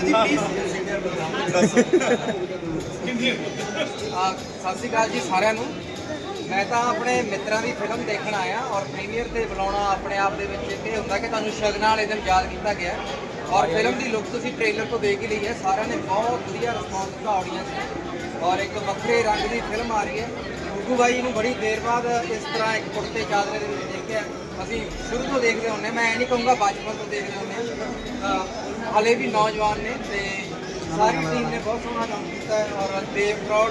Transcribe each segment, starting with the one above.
ਆ, ਸਤਿ ਸ਼੍ਰੀ ਅਕਾਲ ਜੀ ਸਾਰਿਆਂ ਨੂੰ। ਮੈਂ ਤਾਂ ਆਪਣੇ ਮਿੱਤਰਾਂ ਦੀ ਫਿਲਮ ਦੇਖਣ ਆਇਆ ਔਰ ਪ੍ਰੀਮੀਅਰ ਤੇ ਬੁਲਾਉਣਾ ਆਪਣੇ ਆਪ ਦੇ ਵਿੱਚ ਇਹ ਹੁੰਦਾ ਕਿ ਤੁਹਾਨੂੰ ਸ਼ਗਨਾਂ ਵਾਲੇ ਦਿਨ ਯਾਦ ਕੀਤਾ ਗਿਆ। ਔਰ ਫਿਲਮ ਦੀ ਲੁੱਕ ਤੁਸੀਂ ਟ੍ਰੇਲਰ ਤੋਂ ਦੇਖ ਹੀ ਲਈ ਹੈ। ਸਾਰਿਆਂ ਨੇ ਬਹੁਤ ਵਧੀਆ ਰਿਸਪੌਂਸ ਦਿੱਤਾ ਆਡੀਅנס ਔਰ ਇੱਕ ਵੱਖਰੇ ਰੰਗ ਦੀ ਫਿਲਮ ਆ ਰਹੀ ਹੈ। ਗੁੱਗੂ ਬਾਈ ਨੂੰ ਬੜੀ ਦੇਰ ਬਾਅਦ ਇਸ ਤਰ੍ਹਾਂ ਇੱਕ ਕੁੜਤੇ ਚਾਦਰੇ ਦੇ ਵਿੱਚ ਦੇਖਿਆ। ਅਸੀਂ ਸ਼ੁਰੂ ਤੋਂ ਦੇਖਦੇ ਹੁੰਨੇ ਮੈਂ ਇਹ ਨਹੀਂ ਕਹੂੰਗਾ ਬਚਪਨ ਤੋਂ ਦੇਖਦੇ ਹੁੰਨੇ ਆ ਹਲੇ ਵੀ ਨੌਜਵਾਨ ਨੇ ਤੇ ਸਾਰੀ ਟੀਮ ਨੇ ਬਹੁਤ ਸੋਹਣਾ ਕੰਮ ਕੀਤਾ ਹੈ ਔਰ ਦੇਵ ਕਰੌੜ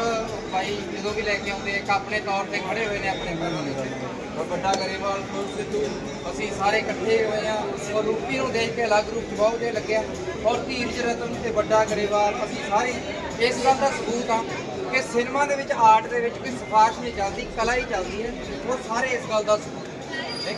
ਭਾਈ ਜਦੋਂ ਵੀ ਲੈ ਕੇ ਆਉਂਦੇ ਇੱਕ ਆਪਣੇ ਤੌਰ ਤੇ ਖੜੇ ਹੋਏ ਨੇ ਆਪਣੇ ਘਰ ਦੇ ਔਰ ਵੱਡਾ ਗਰੇਵਾਲ ਖੁਦ ਸਿੱਧੂ, ਅਸੀਂ ਸਾਰੇ ਇਕੱਠੇ ਹੋਏ ਆ ਔਰ ਰੂਪੀ ਨੂੰ ਦੇਖ ਕੇ ਅਲੱਗ ਰੂਪ ਬਹੁਤ ਜਿਹਾ ਲੱਗਿਆ। ਔਰ ਧੀਰਜ ਰਤਨ ਤੇ ਵੱਡਾ ਗਰੇਵਾਲ, ਅਸੀਂ ਸਾਰੇ ਇਸ ਗੱਲ ਦਾ ਸਬੂਤ ਆ ਕਿ ਸਿਨੇਮਾ ਦੇ ਵਿੱਚ, ਆਰਟ ਦੇ ਵਿੱਚ ਕੋਈ ਸਿਫਾਰਿਸ਼ ਨਹੀਂ ਚੱਲਦੀ, ਕਲਾ ਹੀ ਚੱਲਦੀ ਹੈ। ਉਹ ਸਾਰੇ ਇਸ ਗੱਲ ਦਾ ਸਬੂਤ ਹੈ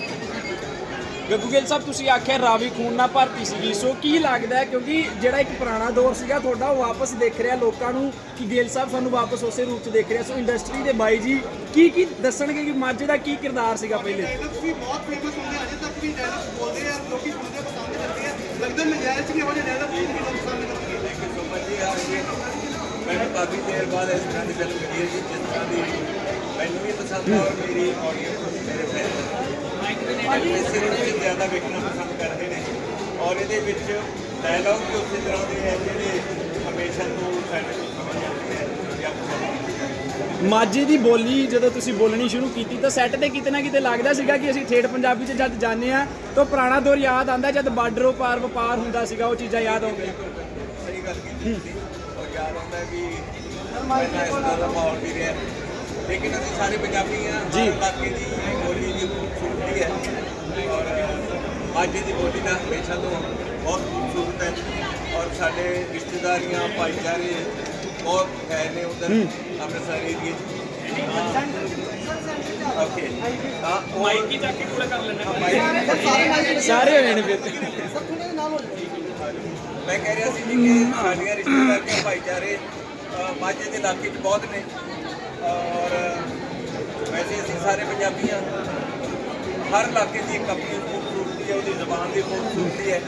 ਗੱਗੂ ਗਿੱਲ ਸਾਹਿਬ ਤੁਸੀਂ ਆਖਿਆ ਰਾਵੀ ਖੂਨ ਨਾਲ ਭਰਤੀ ਸੀਗੀ। ਸੋ ਕੀ ਲੱਗਦਾ ਹੈ? ਕਿਉਂਕਿ ਜਿਹੜਾ ਇੱਕ ਪੁਰਾਣਾ ਦੌਰ ਸੀਗਾ ਤੁਹਾਡਾ ਉਹ ਵਾਪਸ ਦੇਖ ਰਿਹਾ ਲੋਕਾਂ ਨੂੰ ਕਿ ਗਿੱਲ ਸਾਹਿਬ ਸਾਨੂੰ ਵਾਪਸ ਉਸੇ ਰੂਪ 'ਚ ਦੇਖ ਰਿਹਾ। ਸੋ ਇੰਡਸਟਰੀ ਦੇ ਬਾਈ ਜੀ ਕੀ ਕੀ ਦੱਸਣਗੇ ਕਿ ਮਾਝੇ ਦਾ ਕੀ ਕਿਰਦਾਰ ਸੀਗਾ ਪਹਿਲੇ? ਡਾਇਲੌਗਸ ਵੀ ਬਹੁਤ ਫੇਮਸ ਹੁੰਦੇ ਆ, ਅਜੇ ਤੱਕ ਵੀ ਡਾਇਲੌਗਸ ਬੋਲਦੇ ਆ ਲੋਕੀ ਸੁਣਦੇ ਪਸੰਦ ਕਰਦੇ ਆ। ਲੱਗਦਾ ਨਜਾਇਜ਼ ਕਿ ਇਹੋ ਜਿਹੇ ਡਾਇਲੌਗ ਨਹੀਂ ਲੋਕ ਪਸੰਦ ਕਰਨਗੇ ਮੈਨੂੰ ਕਾਫੀ ਦੇਰ ਬਾਅਦ ਇਸ ਤਰ੍ਹਾਂ ਦੀ ਫਿਲਮ ਮਿਲੀ ਹੈ ਜੀ ਜਿਸ ਤਰ੍ਹਾਂ ਦੀ ਮੈਨੂੰ ਵੀ ਪਸੰਦ ਆ ਔਰ ਮੇਰੀ ਆਡੀਅנס ਮੇਰੇ ਫੈਨ ਇਸੇ ਵਿੱਚ ਜ਼ਿਆਦਾ ਵੇਖਣਾ ਪਸੰਦ ਕਰਦੇ ਨੇ ਔਰ ਇਹਦੇ ਵਿੱਚ ਡਾਇਲੌਗ ਵੀ ਉਸੇ ਤਰ੍ਹਾਂ ਦੇ ਹੈ ਜਿਹੜੇ ਹਮੇਸ਼ਾ ਤੋਂ ਸਾਡੇ ਤੋਂ ਸਮਝ ਆਉਂਦੇ ਹੈ ਜਾਂ ਪਸੰਦ ਮਾਝੇ ਦੀ ਬੋਲੀ ਜਦੋਂ ਤੁਸੀਂ ਬੋਲਣੀ ਸ਼ੁਰੂ ਕੀਤੀ ਤਾਂ ਸੈੱਟ ਤੇ ਕਿਤੇ ਨਾ ਕਿਤੇ ਲੱਗਦਾ ਸੀਗਾ ਕਿ ਅਸੀਂ ਠੇਠ ਪੰਜਾਬੀ 'ਚ ਜਦ ਜਾਂਦੇ ਆ ਤਾਂ ਪੁਰਾਣਾ ਦੌਰ ਯਾਦ ਆਉਂਦਾ ਜਦ ਬਾਰਡਰੋਂ ਪਾਰ ਵਪਾਰ ਹੁੰਦਾ ਸੀਗਾ ਉਹ ਚੀਜ਼ਾਂ ਯਾਦ ਆਉਂਦੀਆਂ। ਸਹੀ ਗੱਲ ਕੀਤੀ ਸੀ ਔਰ ਯਾਦ ਆਉਂਦਾ ਹੈ ਵੀ ਪਹਿਲਾਂ ਇਸ ਤਰ੍ਹਾਂ ਦਾ ਮਾਹੌਲ ਵੀ ਰਿਹਾ। ਲੇਕਿਨ ਅਸੀਂ ਸਾਰੇ ਪੰਜਾਬੀ ਹਾਂ ਜੀ। ਇਲਾਕੇ ਦੀ ਬੋਲੀ ਦੀ ਹੈ ਔਰ ਮਾਝੇ ਦੀ ਬੋਲੀ ਦਾ ਹਮੇਸ਼ਾ ਤੋਂ ਬਹੁਤ ਖੂਬਸੂਰਤ ਹੈ ਔਰ ਸਾਡੇ ਰਿਸ਼ਤੇਦਾਰੀਆਂ ਭਾਈਚਾਰੇ ਬਹੁਤ ਹੈ ਨੇ ਉਧਰ ਅੰਮ੍ਰਿਤਸਰ ਏਰੀਏ ਓਕੇ ਹਾਂ ਮਾਈਕ ਹੀ ਚੱਕ ਕੇ ਪੂਰਾ ਕਰ ਲੈਣਾ ਸਾਰੇ ਹੋਏ ਨੇ ਫਿਰ ਮੈਂ ਕਹਿ ਰਿਹਾ ਸੀ ਜੀ ਕਿ ਸਾਡੀਆਂ ਰਿਸ਼ਤੇਦਾਰੀਆਂ ਭਾਈਚਾਰੇ ਮਾਝੇ ਦੇ ਇਲਾਕੇ 'ਚ ਬਹੁਤ ਨੇ। ਔਰ ਵੈਸੇ ਅਸੀਂ ਸਾਰੇ ਪੰਜਾਬੀ ਹਾਂ। ਹਰ ਇਲਾਕੇ ਦੀ ਇੱਕ ਆਪਣੀ ਖੂਬਸੂਰਤੀ ਹੈ ਉਹਦੀ ਜ਼ਬਾਨ ਦੀ ਖੂਬਸੂਰਤੀ ਹੈ।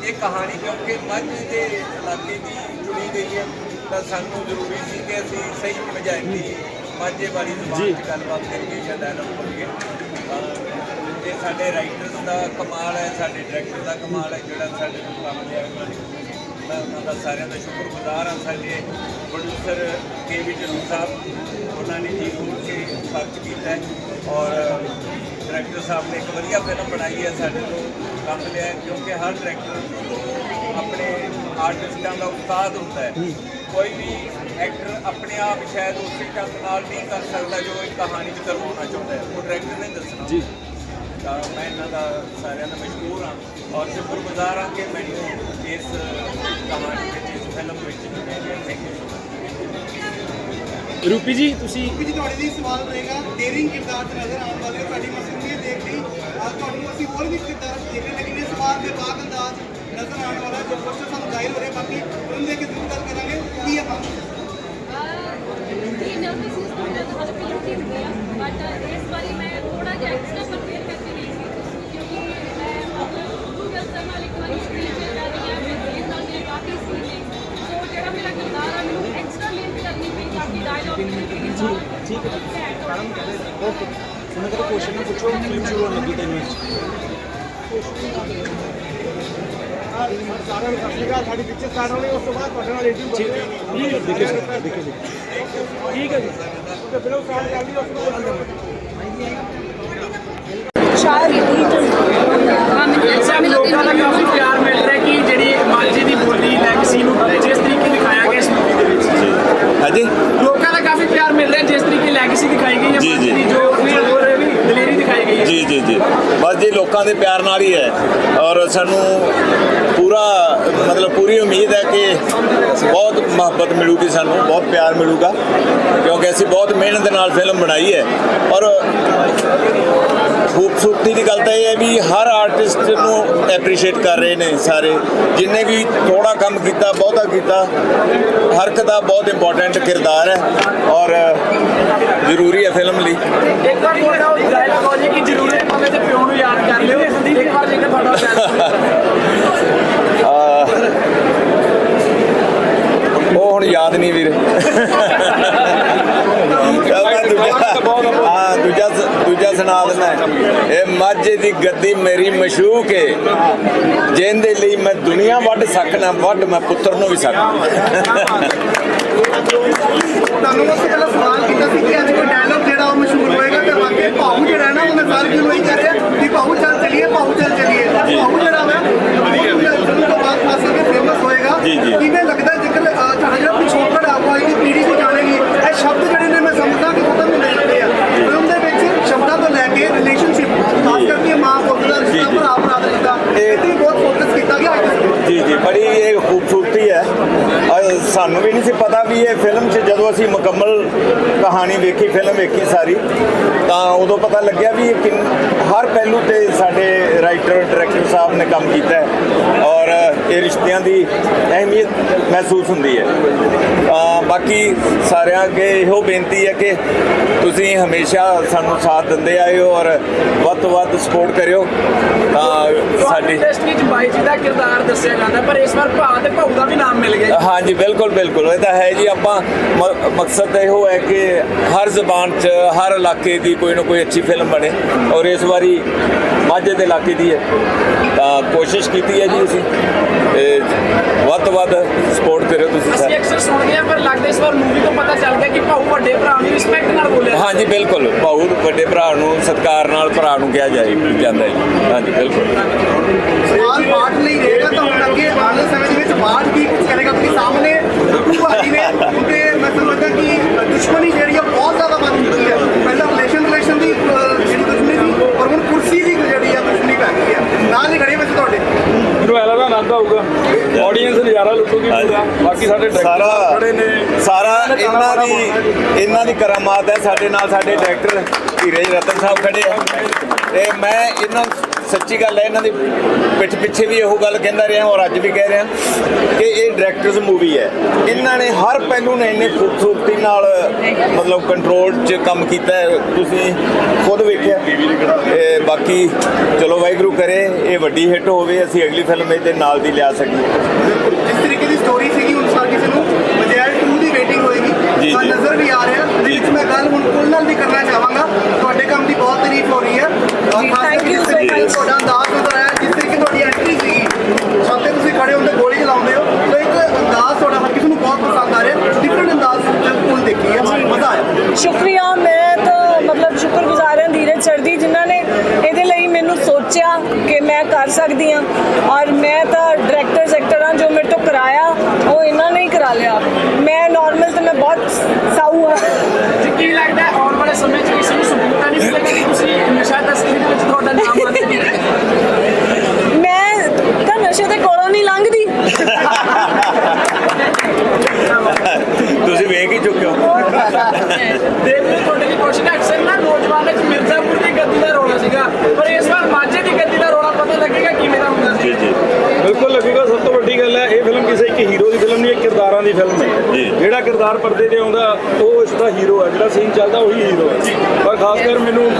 ਇਹ ਕਹਾਣੀ ਕਿਉਂਕਿ ਮਾਝੇ ਦੇ ਇਲਾਕੇ ਦੀ ਚੁਣੀ ਗਈ ਹੈ ਤਾਂ ਸਾਨੂੰ ਜ਼ਰੂਰੀ ਸੀ ਕਿ ਅਸੀਂ ਸਹੀ ਦੀ ਮਾਝੇ ਵਾਲੀ ਜ਼ਬਾਨ 'ਚ ਗੱਲਬਾਤ ਕਰੀਏ ਜਾਂ ਡਾਇਲੌਗ ਤਾਂ ਇਹ ਸਾਡੇ ਰਾਈਟਰਸ ਦਾ ਕਮਾਲ ਹੈ ਸਾਡੇ ਡਾਇਰੈਕਟਰ ਦਾ ਕਮਾਲ ਹੈ ਜਿਹੜਾ ਸਾਡੇ ਨੂੰ ਕੰਮ ਉਹਨਾਂ ਨੇ ਮੈਂ ਉਹਨਾਂ ਦਾ ਸਾਰਿਆਂ ਦਾ ਸ਼ੁਕਰਗੁਜ਼ਾਰ ਹਾਂ ਸਾਡੇ ਪ੍ਰੋਡਿਊਸਰ ਕੇ ਵੀ ਢਿੱਲੋਂ ਸਾਹਿਬ। ਉਹਨਾਂ ਨੇ ਜੀ ਰੂਪ ਕੇ ਖਰਚ ਕੀਤਾ ਔਰ ਡਾਇਰੈਕਟਰ ਸਾਹਿਬ ਨੇ ਇੱਕ ਵਧੀਆ ਫਿਲਮ ਬਣਾਈ ਹੈ ਸਾਡੇ ਤੋਂ ਕੰਮ ਲਿਆ ਕਿਉਂਕਿ ਹਰ ਡਾਇਰੈਕਟਰ ਆਪਣੇ ਆਰਟਿਸਟਾਂ ਦਾ ਉਸਤਾਦ ਹੁੰਦਾ ਹੈ। ਕੋਈ ਵੀ ਐਕਟਰ ਆਪਣੇ ਆਪ ਸ਼ਾਇਦ ਉਸੇ ਢੰਗ ਨਾਲ ਨਹੀਂ ਕਰ ਸਕਦਾ ਜੋ ਇੱਕ ਕਹਾਣੀ 'ਚ ਕਰਵਾਉਣਾ ਚਾਹੁੰਦਾ ਹੈ। ਉਹ ਡਾਇਰੈਕਟਰ ਨੇ ਦੱਸਣਾ। ਜੀ। ਤਾਂ ਮੈਂ ਇਹਨਾਂ ਦਾ ਸਾਰਿਆਂ ਦਾ ਮਸ਼ਹੂਰ ਹਾਂ ਔਰ ਸ਼ੁਕਰਗੁਜ਼ਾਰ ਹਾਂ ਕਿ ਮੈਨੂੰ ਇਸ ਕਹਾਣੀ ਵਿੱਚ ਇਸ ਫਿਲਮ ਵਿੱਚ ਚੁਣਿਆ ਗਿਆ। ਥੈਂਕ ਯੂ ਰੂਪੀ ਜੀ ਤੁਸੀਂ ਵੀ ਜੀ ਤੁਹਾਡੇ ਲਈ ਸਵਾਲ ਰਹੇਗਾ। ਡੇਰਿੰਗ ਕਿਰਦਾਰ ਚ ਨਜ਼ਰ ਆਉਣ ਵਾਲੇ ਹੋ, ਤੁਹਾਡੀ ਮਸੂਲੀਅਤ ਦੇਖ ਲਈ। ਤੁਹਾਨੂੰ ਅਸੀਂ ਹੋਰ ਵੀ ਕਿਰਦਾਰ ਦੇਖ ਰਹੇ ਲੇਕਿਨ ਇਸ ਵਾਰ ਦੇ ਬਾਅਦ ਅੰਦਾਜ਼ ਨਜ਼ਰ ਆਉਣ ਵਾਲਾ ਜੋ ਪੋਸਟਰ ਸਾਨੂੰ ਜ਼ਾਹਿਰ ਹੋ ਰਿਹਾ ਬਾਕੀ ਫਿਲਮ ਦੇਖ ਕੇ ਜ਼ਰੂਰ ਗੱਲ ਕਰਾਂਗੇ। ਕੀ ਹੈ ਕੰਮ ਇਹ ਨਰਵਸ ਇਸ ਤੋਂ ਜਦ ਹਸਪੀਟਲ ਸੀ ਗਿਆ ਬਟ ਇਸ ਵਾਰੀ ਮੈਂ ਥੋੜਾ ਜਿਹਾ ਐਕਸਟਰਾ ਪ੍ਰਪੇਅਰ ਕਰਕੇ ਗਈ ਸੀ ਕਿਉਂਕਿ ਮੈਂ ਗੂਗਲ ਸਰ ਨਾਲ ਇੱਕ ਵਾਰੀ ਸਕਰੀਨ ਤੇ ਕਰ ਰਹੀ ਹਾਂ ਮੈਂ ਇਸ ਨਾਲ ਮੇਰੇ ਕਾਫੀ ਸੀਨ ਨੇ ਸੋ ਜਿਹੜਾ ਮੇਰਾ ਕਿਰਦਾਰ ਆ ਮੈਨੂੰ ਐਕਸਟਰਾ ਮਿਹਨਤ ਕਰਨੀ ਪਈ ਤਾਂ ਕਿ ਡਾਇਲੌਗ ਵੀ ਠੀਕ ਹੈ ਮੈਡਮ ਕਹਿੰਦੇ ਓਕੇ ਉਹਨਾਂ ਕੋਲ ਕੁਐਸਚਨ ਨਾ ਪੁੱਛੋ ਫਿਲਮ ਸ਼ੁਰੂ ਹੋਣ ਲੱਗੀ 3 ਮਿੰਟ ਸਾਰਿਆਂ ਨੂੰ ਸਤਿ ਸ਼੍ਰੀ ਅਕਾਲ ਸਾਡੀ ਪਿਕਚਰ ਸਟਾਰਟ ਹੋਣੀ ਉਸ ਤੋਂ ਬਾਅਦ ਤੁਹਾਡੇ ਨਾਲ ਇੰਟਰਵਿਊ ਠੀਕ ਹੈ ਦੇਖੇ ਜੀ ਦੇਖੇ ਜੀ ਠੀਕ ਹੈ ਜੀ ਤੇ ਫਿਲਮ ਸਟਾਰਟ ਕਰ ਲਈ ਉਸ ਤੋਂ ਬਾਅਦ ਸਭ ਲੋਕਾਂ ਦਾ ਕਾਫੀ ਪਿਆਰ ਮਿਲ ਰਿਹਾ ਕਿ ਜਿਹੜੀ ਮਾਝੇ ਦੀ ਬੋਲੀ ਲੈਗਸੀ ਨੂੰ ਜਿਸ ਤਰੀਕੇ ਦਿਖਾਇਆ ਗਿਆ ਇਸ ਮੂਵੀ ਦੇ ਵਿੱਚ। ਹਾਂਜੀ। ਲੋਕਾਂ ਦਾ ਕਾਫੀ ਪਿਆਰ ਮਿਲ ਰਿਹਾ ਜਿਸ ਤਰੀਕੇ ਲੈਗਸੀ ਦਿਖਾਈ ਗਈ ਹੈ ਜੀ, ਮਾਝੇ ਜੀ। ਦੀ। ਜੀ ਜੀ ਜੀ। ਬਸ ਜੀ, ਲੋਕਾਂ ਦੇ ਪਿਆਰ ਨਾਲ ਹੀ ਹੈ। ਔਰ ਸਾਨੂੰ ਪੂਰਾ, ਮਤਲਬ ਪੂਰੀ ਉਮੀਦ ਹੈ ਕਿ ਬਹੁਤ ਮੁਹੱਬਤ ਮਿਲੂਗੀ ਸਾਨੂੰ, ਬਹੁਤ ਪਿਆਰ ਮਿਲੂਗਾ। ਕਿਉਂਕਿ ਅਸੀਂ ਬਹੁਤ ਮਿਹਨਤ ਨਾਲ ਫਿਲਮ ਬਣਾਈ ਹੈ। ਔਰ ਖੂਬਸੂਰਤੀ ਦੀ ਗੱਲ ਤਾਂ ਇਹ ਹੈ ਵੀ ਹਰ ਆਰਟਿਸਟ ਨੂੰ ਐਪਰੀਸ਼ੀਏਟ ਕਰ ਰਹੇ ਨੇ ਸਾਰੇ। ਜਿੰਨੇ ਵੀ ਥੋੜਾ ਕੰਮ ਕੀਤਾ ਬਹੁਤਾ ਕੀਤਾ ਹਰ ਇੱਕ ਦਾ ਬਹੁਤ ਇੰਪੋਰਟੈਂਟ ਕਿਰਦਾਰ ਹੈ ਔਰ ਜ਼ਰੂਰੀ ਹੈ ਫਿਲਮ ਲਈ। ਇੱਕ ਵਾਰ ਤੁਹਾਡਾ ਉਹ ਡਾਇਲੌਗ ਹੋ ਜੇ ਕਿ ਜ਼ਰੂਰੀ ਪਵੇ ਤੇ ਪਿਓ ਨੂੰ ਯਾਦ ਕਰ ਲਿਓ ਇੱਕ ਵਾਰ ਜੇਕਰ ਤੁਹਾਡਾ ਯਾਦ ਨਹੀਂ ਵੀਰ ਮੈਂ ਦੂਜਾ- ਹਾਂ ਦੂਜਾ ਸ- ਦੂਜਾ ਸੁਣਾ ਦਿੰਦਾ ਇਹ ਮਾਝੇ ਦੀ ਗੱਦੀ ਮੇਰੀ ਮਸ਼ੂਕ ਏ। ਜਿਹਦੇ ਲਈ ਮੈਂ ਦੁਨੀਆ ਵੱਢ ਸਕਣਾ ਵੱਢ ਮੈਂ ਪੁੱਤਰ ਨੂੰ ਵੀ ਸਕਣਾ ਤੁਹਾਨੂੰ ਉਸ ਤੋਂ ਪਹਿਲਾਂ ਸਵਾਲ ਕੀਤਾ ਸੀ ਕਿ ਅੱਜ ਕੋਈ ਡਾਇਲੌਗ ਜਿਹੜਾ ਉਹ ਮਸ਼ਹੂਰ ਹੋਏਗਾ ਤੇ ਵਾਕਈ ਭਾਊ ਜਿਹੜਾ ਹੈ ਨਾ ਉਹ ਮੈਂ ਸਾਰੀ ਫਿਲਮ ਹੀ ਕਹਿ ਰਿਹਾ ਕਿ ਭਾਊ ਚੱਲ ਚਲੀਏ ਭਾਊ ਚੱਲ ਚਲੀਏ। ਭਾਊ ਜਿਹੜਾ ਵਾ ਉਹ ਫਿਲਮ ਤੋਂ ਬਾਅਦ ਖਾਸ ਕਰਕੇ ਫੇਮਸ ਹੋਏਗਾ। ਜੀ, ਜੀ। ਕਿਵੇਂ ਲੱਗਦਾ ਜੇਕਰ ਅ, ਤੁਹਾਡਾ ਜਿਹੜਾ ਪਿਛੋਕੜ ਆਪ ਆਏਗੀ ਪੀੜ੍ਹੀ ਵੀ ਜਾਣੇਗੀ? ਇਹ ਸ਼ਬਦ ਜਿਹੜੇ ਨੇ ਮੈਂ ਸਮਝਦਾ ਕਿ ਖਤਮ ਹੁੰਦੇ ਜਾਂਦੇ ਆ ਫਿਲਮ ਦੇ ਵਿੱਚ ਸ਼ਬਦਾਂ ਤੋਂ ਲੈ ਕੇ ਰਿਲੇਸ਼ਨਸ਼ਿਪ ਖਾਸ ਕਰਕੇ ਮਾਂ ਪੁੱਤ ਦਾ ਜੀ, ਰਿਸ਼ਤਾ ਜੀ। ਭਰਾ ਭਰਾ ਦਾ ਰਿਸ਼ਤਾ ਇਹ- ਇਹ ਤੇ ਬਹੁਤ ਫੋਕਸ ਕੀਤਾ ਗਿਆ ਅੱਜ ਦੇ ਸਮੇਂ 'ਚ। ਜੀ ਜੀ ਬੜੀ ਇਹ ਖੂਬਸੂਰਤੀ ਹੈ ਅਹ ਸਾਨੂੰ ਵੀ ਨਹੀਂ ਸੀ ਪਤਾ ਵੀ ਇਹ ਫਿਲਮ 'ਚ ਜਦੋਂ ਅਸੀਂ ਮੁਕੰਮਲ ਕਹਾਣੀ ਵੇਖੀ ਫਿਲਮ ਵੇਖੀ ਸਾਰੀ ਤਾਂ ਉਦੋਂ ਪਤਾ ਲੱਗਿਆ ਵੀ ਇਹ ਹਰ ਪਹਿਲੂ ਤੇ ਸਾਡੇ ਰਾਈਟਰ ਡਾਇਰੈਕਟਰ ਸਾਹਿਬ ਨੇ ਕੰਮ ਕੀਤਾ ਔਰ ਇਹ ਰਿਸ਼ਤਿਆਂ ਦੀ ਅਹਿਮੀਅਤ ਮਹਿਸੂਸ ਹੁੰਦੀ ਹੈ। ਬਾਕੀ ਸਾਰਿਆਂ ਅੱਗੇ ਇਹੋ ਬੇਨਤੀ ਹੈ ਕਿ ਤੁਸੀਂ ਹਮੇਸ਼ਾ ਸਾਨੂੰ ਸਾਥ ਦਿੰਦੇ ਆਏ ਹੋ ਔਰ ਵੱਧ ਤੋਂ ਵੱਧ ਸਪੋਰਟ ਕਰਿਓ। ਤਾਂ ਸਾਡੀ ਇੰਡਸਟਰੀ 'ਚ ਬਾਈ ਜੀ ਦਾ ਕਿਰਦਾਰ ਦੱਸਿਆ ਜਾਂਦਾ ਪਰ ਇਸ ਵਾਰ ਭਾ ਤੇ ਭਾਊ ਦਾ ਵੀ ਨਾਮ ਮਿਲ ਗਿਆ ਹਾਂਜੀ ਬਿਲਕੁਲ ਬਿਲਕੁਲ। ਇਹ ਤਾਂ ਹੈ ਜੀ ਆਪਾਂ ਮ- ਮਕਸਦ ਤਾਂ ਇਹੋ ਹੈ ਕਿ ਹਰ ਜ਼ਬਾਨ 'ਚ ਹਰ ਇਲਾਕੇ ਦੀ ਕੋਈ ਨਾ ਕੋਈ ਅੱਛੀ ਫਿਲਮ ਬਣੇ ਔਰ ਇਸ ਵਾਰੀ ਮਾਝੇ ਦੇ ਇਲਾਕੇ ਦੀ ਹੈ। ਤਾਂ ਕੋਸ਼ਿਸ਼ ਕੀਤੀ ਹੈ ਜੀ ਅਸੀਂ। ਤੇ ਵੱਧ ਤੋਂ ਵੱਧ ਸਪੋਰਟ ਕਰਿਓ ਤੁਸੀਂ ਅਸੀਂ ਸਾਰੇ। ਅਕਸਰ ਸੁਣਦੇ ਆ ਪਰ ਲੱਗਦਾ ਇਸ ਵਾਰ ਮੂਵੀ ਤੋਂ ਪਤਾ ਚੱਲ ਗਿਆ ਕਿ ਭਾਊ ਵੱਡੇ ਭਰਾ ਨੂੰ ਰਿਸਪੈਕਟ ਨਾਲ ਬੋਲਿਆ ਹਾਂਜੀ ਬਿਲਕੁਲ। ਬਹੁਤ ਵੱਡੇ ਭਰਾ ਨੂੰ ਸਤਿਕਾਰ ਨਾਲ ਭਰਾ ਨੂੰ ਕਿਹਾ ਜਾਏ ਜਾਂਦਾ ਹੈ ਜੀ। ਹਾਂਜੀ ਬਿਲਕੁਲ। ਸਵਾਲ ਪਾਠ ਲਈ ਰਹੇਗਾ ਤਾਂ ਹੁਣ ਅੱਗੇ ਆਉਣ ਵਾਲੇ ਸਮੇਂ ਦੇ ਵਿੱਚ ਪਾਠ ਕੀ ਕੁਝ ਕਰੇਗਾ ਕਿਉਂਕਿ ਸਾਹਮਣੇ ਬੱਬੂ ਭਾਜੀ ਨੇ ਕਿਉਂਕਿ ਮੈਂ ਸਮਝਦਾ ਕਿ ਦੁਸ਼ਮਣੀ ਜਿਹੜੀ ਆ ਬਹੁਤ ਜ਼ਿਆਦਾ ਵੱਧ ਚੁੱਕੀ ਹੈ ਪਹਿਲਾਂ ਰਿਲੇਸ਼ਨ ਰਿਲੇਸ਼ਨ ਦੀ ਅਹ, ਜਿਹੜੀ ਦੁਸ਼ਮਣੀ ਸੀ ਔਰ ਹੁਣ ਕੁਰਸੀ ਦੀ ਜਿਹੜੀ ਆ ਦੁਸ਼ਮਣੀ ਪੈ ਗਈ ਹੈ ਨਾਲ ਹੀ ਖੜੇ ਵਿੱਚ ਤੁਹਾਡੇ। ਮੈਨੂੰ ਐਲਾ ਦਾ ਆਨੰਦ ਆਊਗਾ ਆਡੀਅנס ਨਜ਼ਾਰਾ ਲੁੱਟੂਗੀ ਪੂਰਾ ਬਾਕੀ ਸਾਡੇ ਡਾਇਰੈਕਟਰ ਸਾਰਾ ਖੜੇ ਨੇ। ਸਾਰਾ ਇਹਨਾਂ ਦੀ ਇਹਨਾਂ ਦੀ ਕਰਾਮਾਤ ਹੈ। ਸਾਡੇ ਨਾਲ ਸਾਡੇ ਡਾਇਰੈਕਟਰ ਧੀਰਜ ਰਤਨ ਸਾਹਿਬ ਖੜੇ ਆ। ਤੇ ਮੈਂ ਇਹਨਾਂ ਸੱਚੀ ਗੱਲ ਹੈ ਇਹਨਾਂ ਦੀ ਪਿੱਠ ਪਿੱਛੇ ਵੀ ਇਹੋ ਗੱਲ ਕਹਿੰਦਾ ਰਿਹਾ ਔਰ ਅੱਜ ਵੀ ਕਹਿ ਰਿਹਾ ਕਿ ਇਹ ਡਾਇਰੈਕਟਰਸ ਮੂਵੀ ਹੈ। ਇਹਨਾਂ ਨੇ ਹਰ ਪਹਿਲੂ ਨੇ ਇੰਨੇ ਖੂਬਸੂਰਤੀ ਨਾਲ ਮਤਲਬ ਕੰਟਰੋਲ 'ਚ ਕੰਮ ਕੀਤਾ ਤੁਸੀਂ ਖੁਦ ਵੇਖਿਆ। ਤੇ ਬਾਕੀ ਚਲੋ ਵਾਹਿਗੁਰੂ ਕਰੇ ਇਹ ਵੱਡੀ ਹਿੱਟ ਹੋਵੇ ਅਸੀਂ ਅਗਲੀ ਫਿਲਮ ਇਹਦੇ ਨਾਲ ਦੀ ਲਿਆ ਸਕੀਏ। ਜਿਸ ਤਰੀਕੇ ਦੀ ਸਟੋਰੀ ਸੀਗੀ ਹੁਣ ਸਾਰ ਕਿਸੇ ਨੂੰ ਮਜੈਲ 2 ਦੀ ਵੇਟਿੰਗ ਹੋਏਗੀ। ਜੀ, ਤਾਂ ਜੀ। ਨਜ਼ਰ ਵੀ ਆ ਰਿਹਾ। ਉਹਦੇ ਵਿੱਚ ਮੈਂ ਗੱਲ ਹੁਣ ਕੁੱਲ ਨਾਲ ਵੀ ਕਰਨਾ ਚਾਹਾਂਗਾ। ਤੁਹਾਡੇ ਕੰਮ ਦੀ ਬਹੁਤ ਤਾਰੀਫ ਹੋ ਰਹੀ ਹੈ। ਔਰ ਜਿਸ ਤਰੀਕੇ ਨਾਲ ਤੁਹਾਡਾ ਅੰਦਾਜ਼ ਨਜ਼ਰ ਆਇਆ ਜਿਸ ਤਰੀਕੇ ਤੁਹਾਡੀ ਐਂਟਰੀ ਸੀਗੀ। ਸਾਥੇ ਤੁਸੀਂ ਖੜੇ ਹੁੰਦੇ ਗੋਲੀ ਚਲਾਉਂਦੇ ਹੋ। ਤਾਂ ਇੱਕ ਅੰਦਾਜ਼ ਤੁਹਾਡਾ ਹਰ ਕਿਸੇ ਨੂੰ ਬਹੁਤ ਪਸੰਦ ਆ ਰਿਹਾ। ਡਿਫਰੈਂਟ ਅੰਦਾਜ਼ ਬਿਲਕੁਲ ਦੇਖੀ ਹੈ। ਮਜ਼ਾ ਆਇਆ। ਸ਼ੁਕਰੀਆ ਮੈਂ ਤਾਂ ਮਤਲਬ ਸ਼ੁਕਰਗੁਜ਼ਾਰ ਹਾਂ ਧੀਰਜ ਸਰ ਦੀ ਜਿਨ੍ਹਾਂ ਨੇ ਇਹਦੇ ਲਈ ਮੈਨੂੰ ਸੋਚਿਆ ਕਿ ਮੈਂ ਕਰ ਸਕਦੀ ਹਾਂ। ਔਰ ਮੈਂ ਤਾਂ ਡਾਇਰੈਕਟਰਸ ਐਕਟਰਾਂ ਜੋ ਮੇਰੇ ਤੋਂ ਕਰਾਇਆ ਉਹ ਇਹਨਾਂ ਨੇ ਹੀ ਕਰਾ ਲਿਆ। ਮੈਂ ਨਾਰਮਲ ਤੇ ਮੈਂ ਬਹੁਤ ਸਾਊ ਹਾਂ। ਜੀ ਕੀ ਲੱਗਦਾ ਆਉਣ ਵਾਲੇ ਸਮੇਂ 'ਚ ਕਿਸੇ ਨੂੰ ਸਬੂਤ ਨਹੀਂ ਮਿਲੇਗਾ ਕਿ ਤੁਸੀਂ ਨਸ਼ਾ ਤਸਕਰੀ ਦੇ ਵਿੱਚ ਤੁਹਾਡਾ ਨਾਮ ਆਉਂਦਾ ਮੈਂ ਤਾਂ ਨਸ਼ੇ ਦੇ ਕੋਲੋਂ ਨਹੀਂ ਲੰਘਦੀ। ਤੁਸੀਂ ਵੇਖ ਹੀ ਚੁੱਕੇ ਹੋ ਦੇਵ ਨੇ ਤੁਹਾਡੇ ਲਈ ਕੁਐਸਚਨ ਅਕਸਰ ਨਾ ਨੌਜਵਾਨ ਵਿੱਚ ਮਿਰਜ਼ਾਪੁਰ ਦੀ ਗੱਦੀ ਦਾ ਰੋਣਾ ਸੀਗਾ ਪਰ ਇਸ ਵਾਰ ਮਾਝੇ ਦੀ ਗੱਦੀ ਦਾ ਰੋਣਾ ਪਤਾ ਲੱਗੇਗਾ ਕਿਵੇਂ ਦਾ ਹੁੰਦਾ ਸੀ ਜੀ ਬਿਲਕੁਲ ਲੱਗੇਗਾ ਸਭ ਤੋਂ ਵੱਡੀ ਗੱਲ ਹੈ ਇਹ ਫਿਲਮ ਕਿਸੇ ਇੱਕ ਹੀਰੋ ਦੀ ਫਿਲਮ ਨਹੀਂ ਇਹ ਕਿਰਦਾਰਾਂ ਦੀ ਫਿਲਮ ਹੈ। ਜਿਹੜਾ ਕਿਰਦਾਰ ਪਰਦੇ ਤੇ ਆਉਂਦਾ ਉਹ ਇਸ ਦਾ ਹੀਰੋ ਹੈ। ਜਿਹੜਾ ਸੀਨ ਚੱਲਦਾ ਉਹੀ ਹੀਰੋ ਹੈ। ਪਰ ਖਾਸ ਕਰ ਮੈਨੂੰ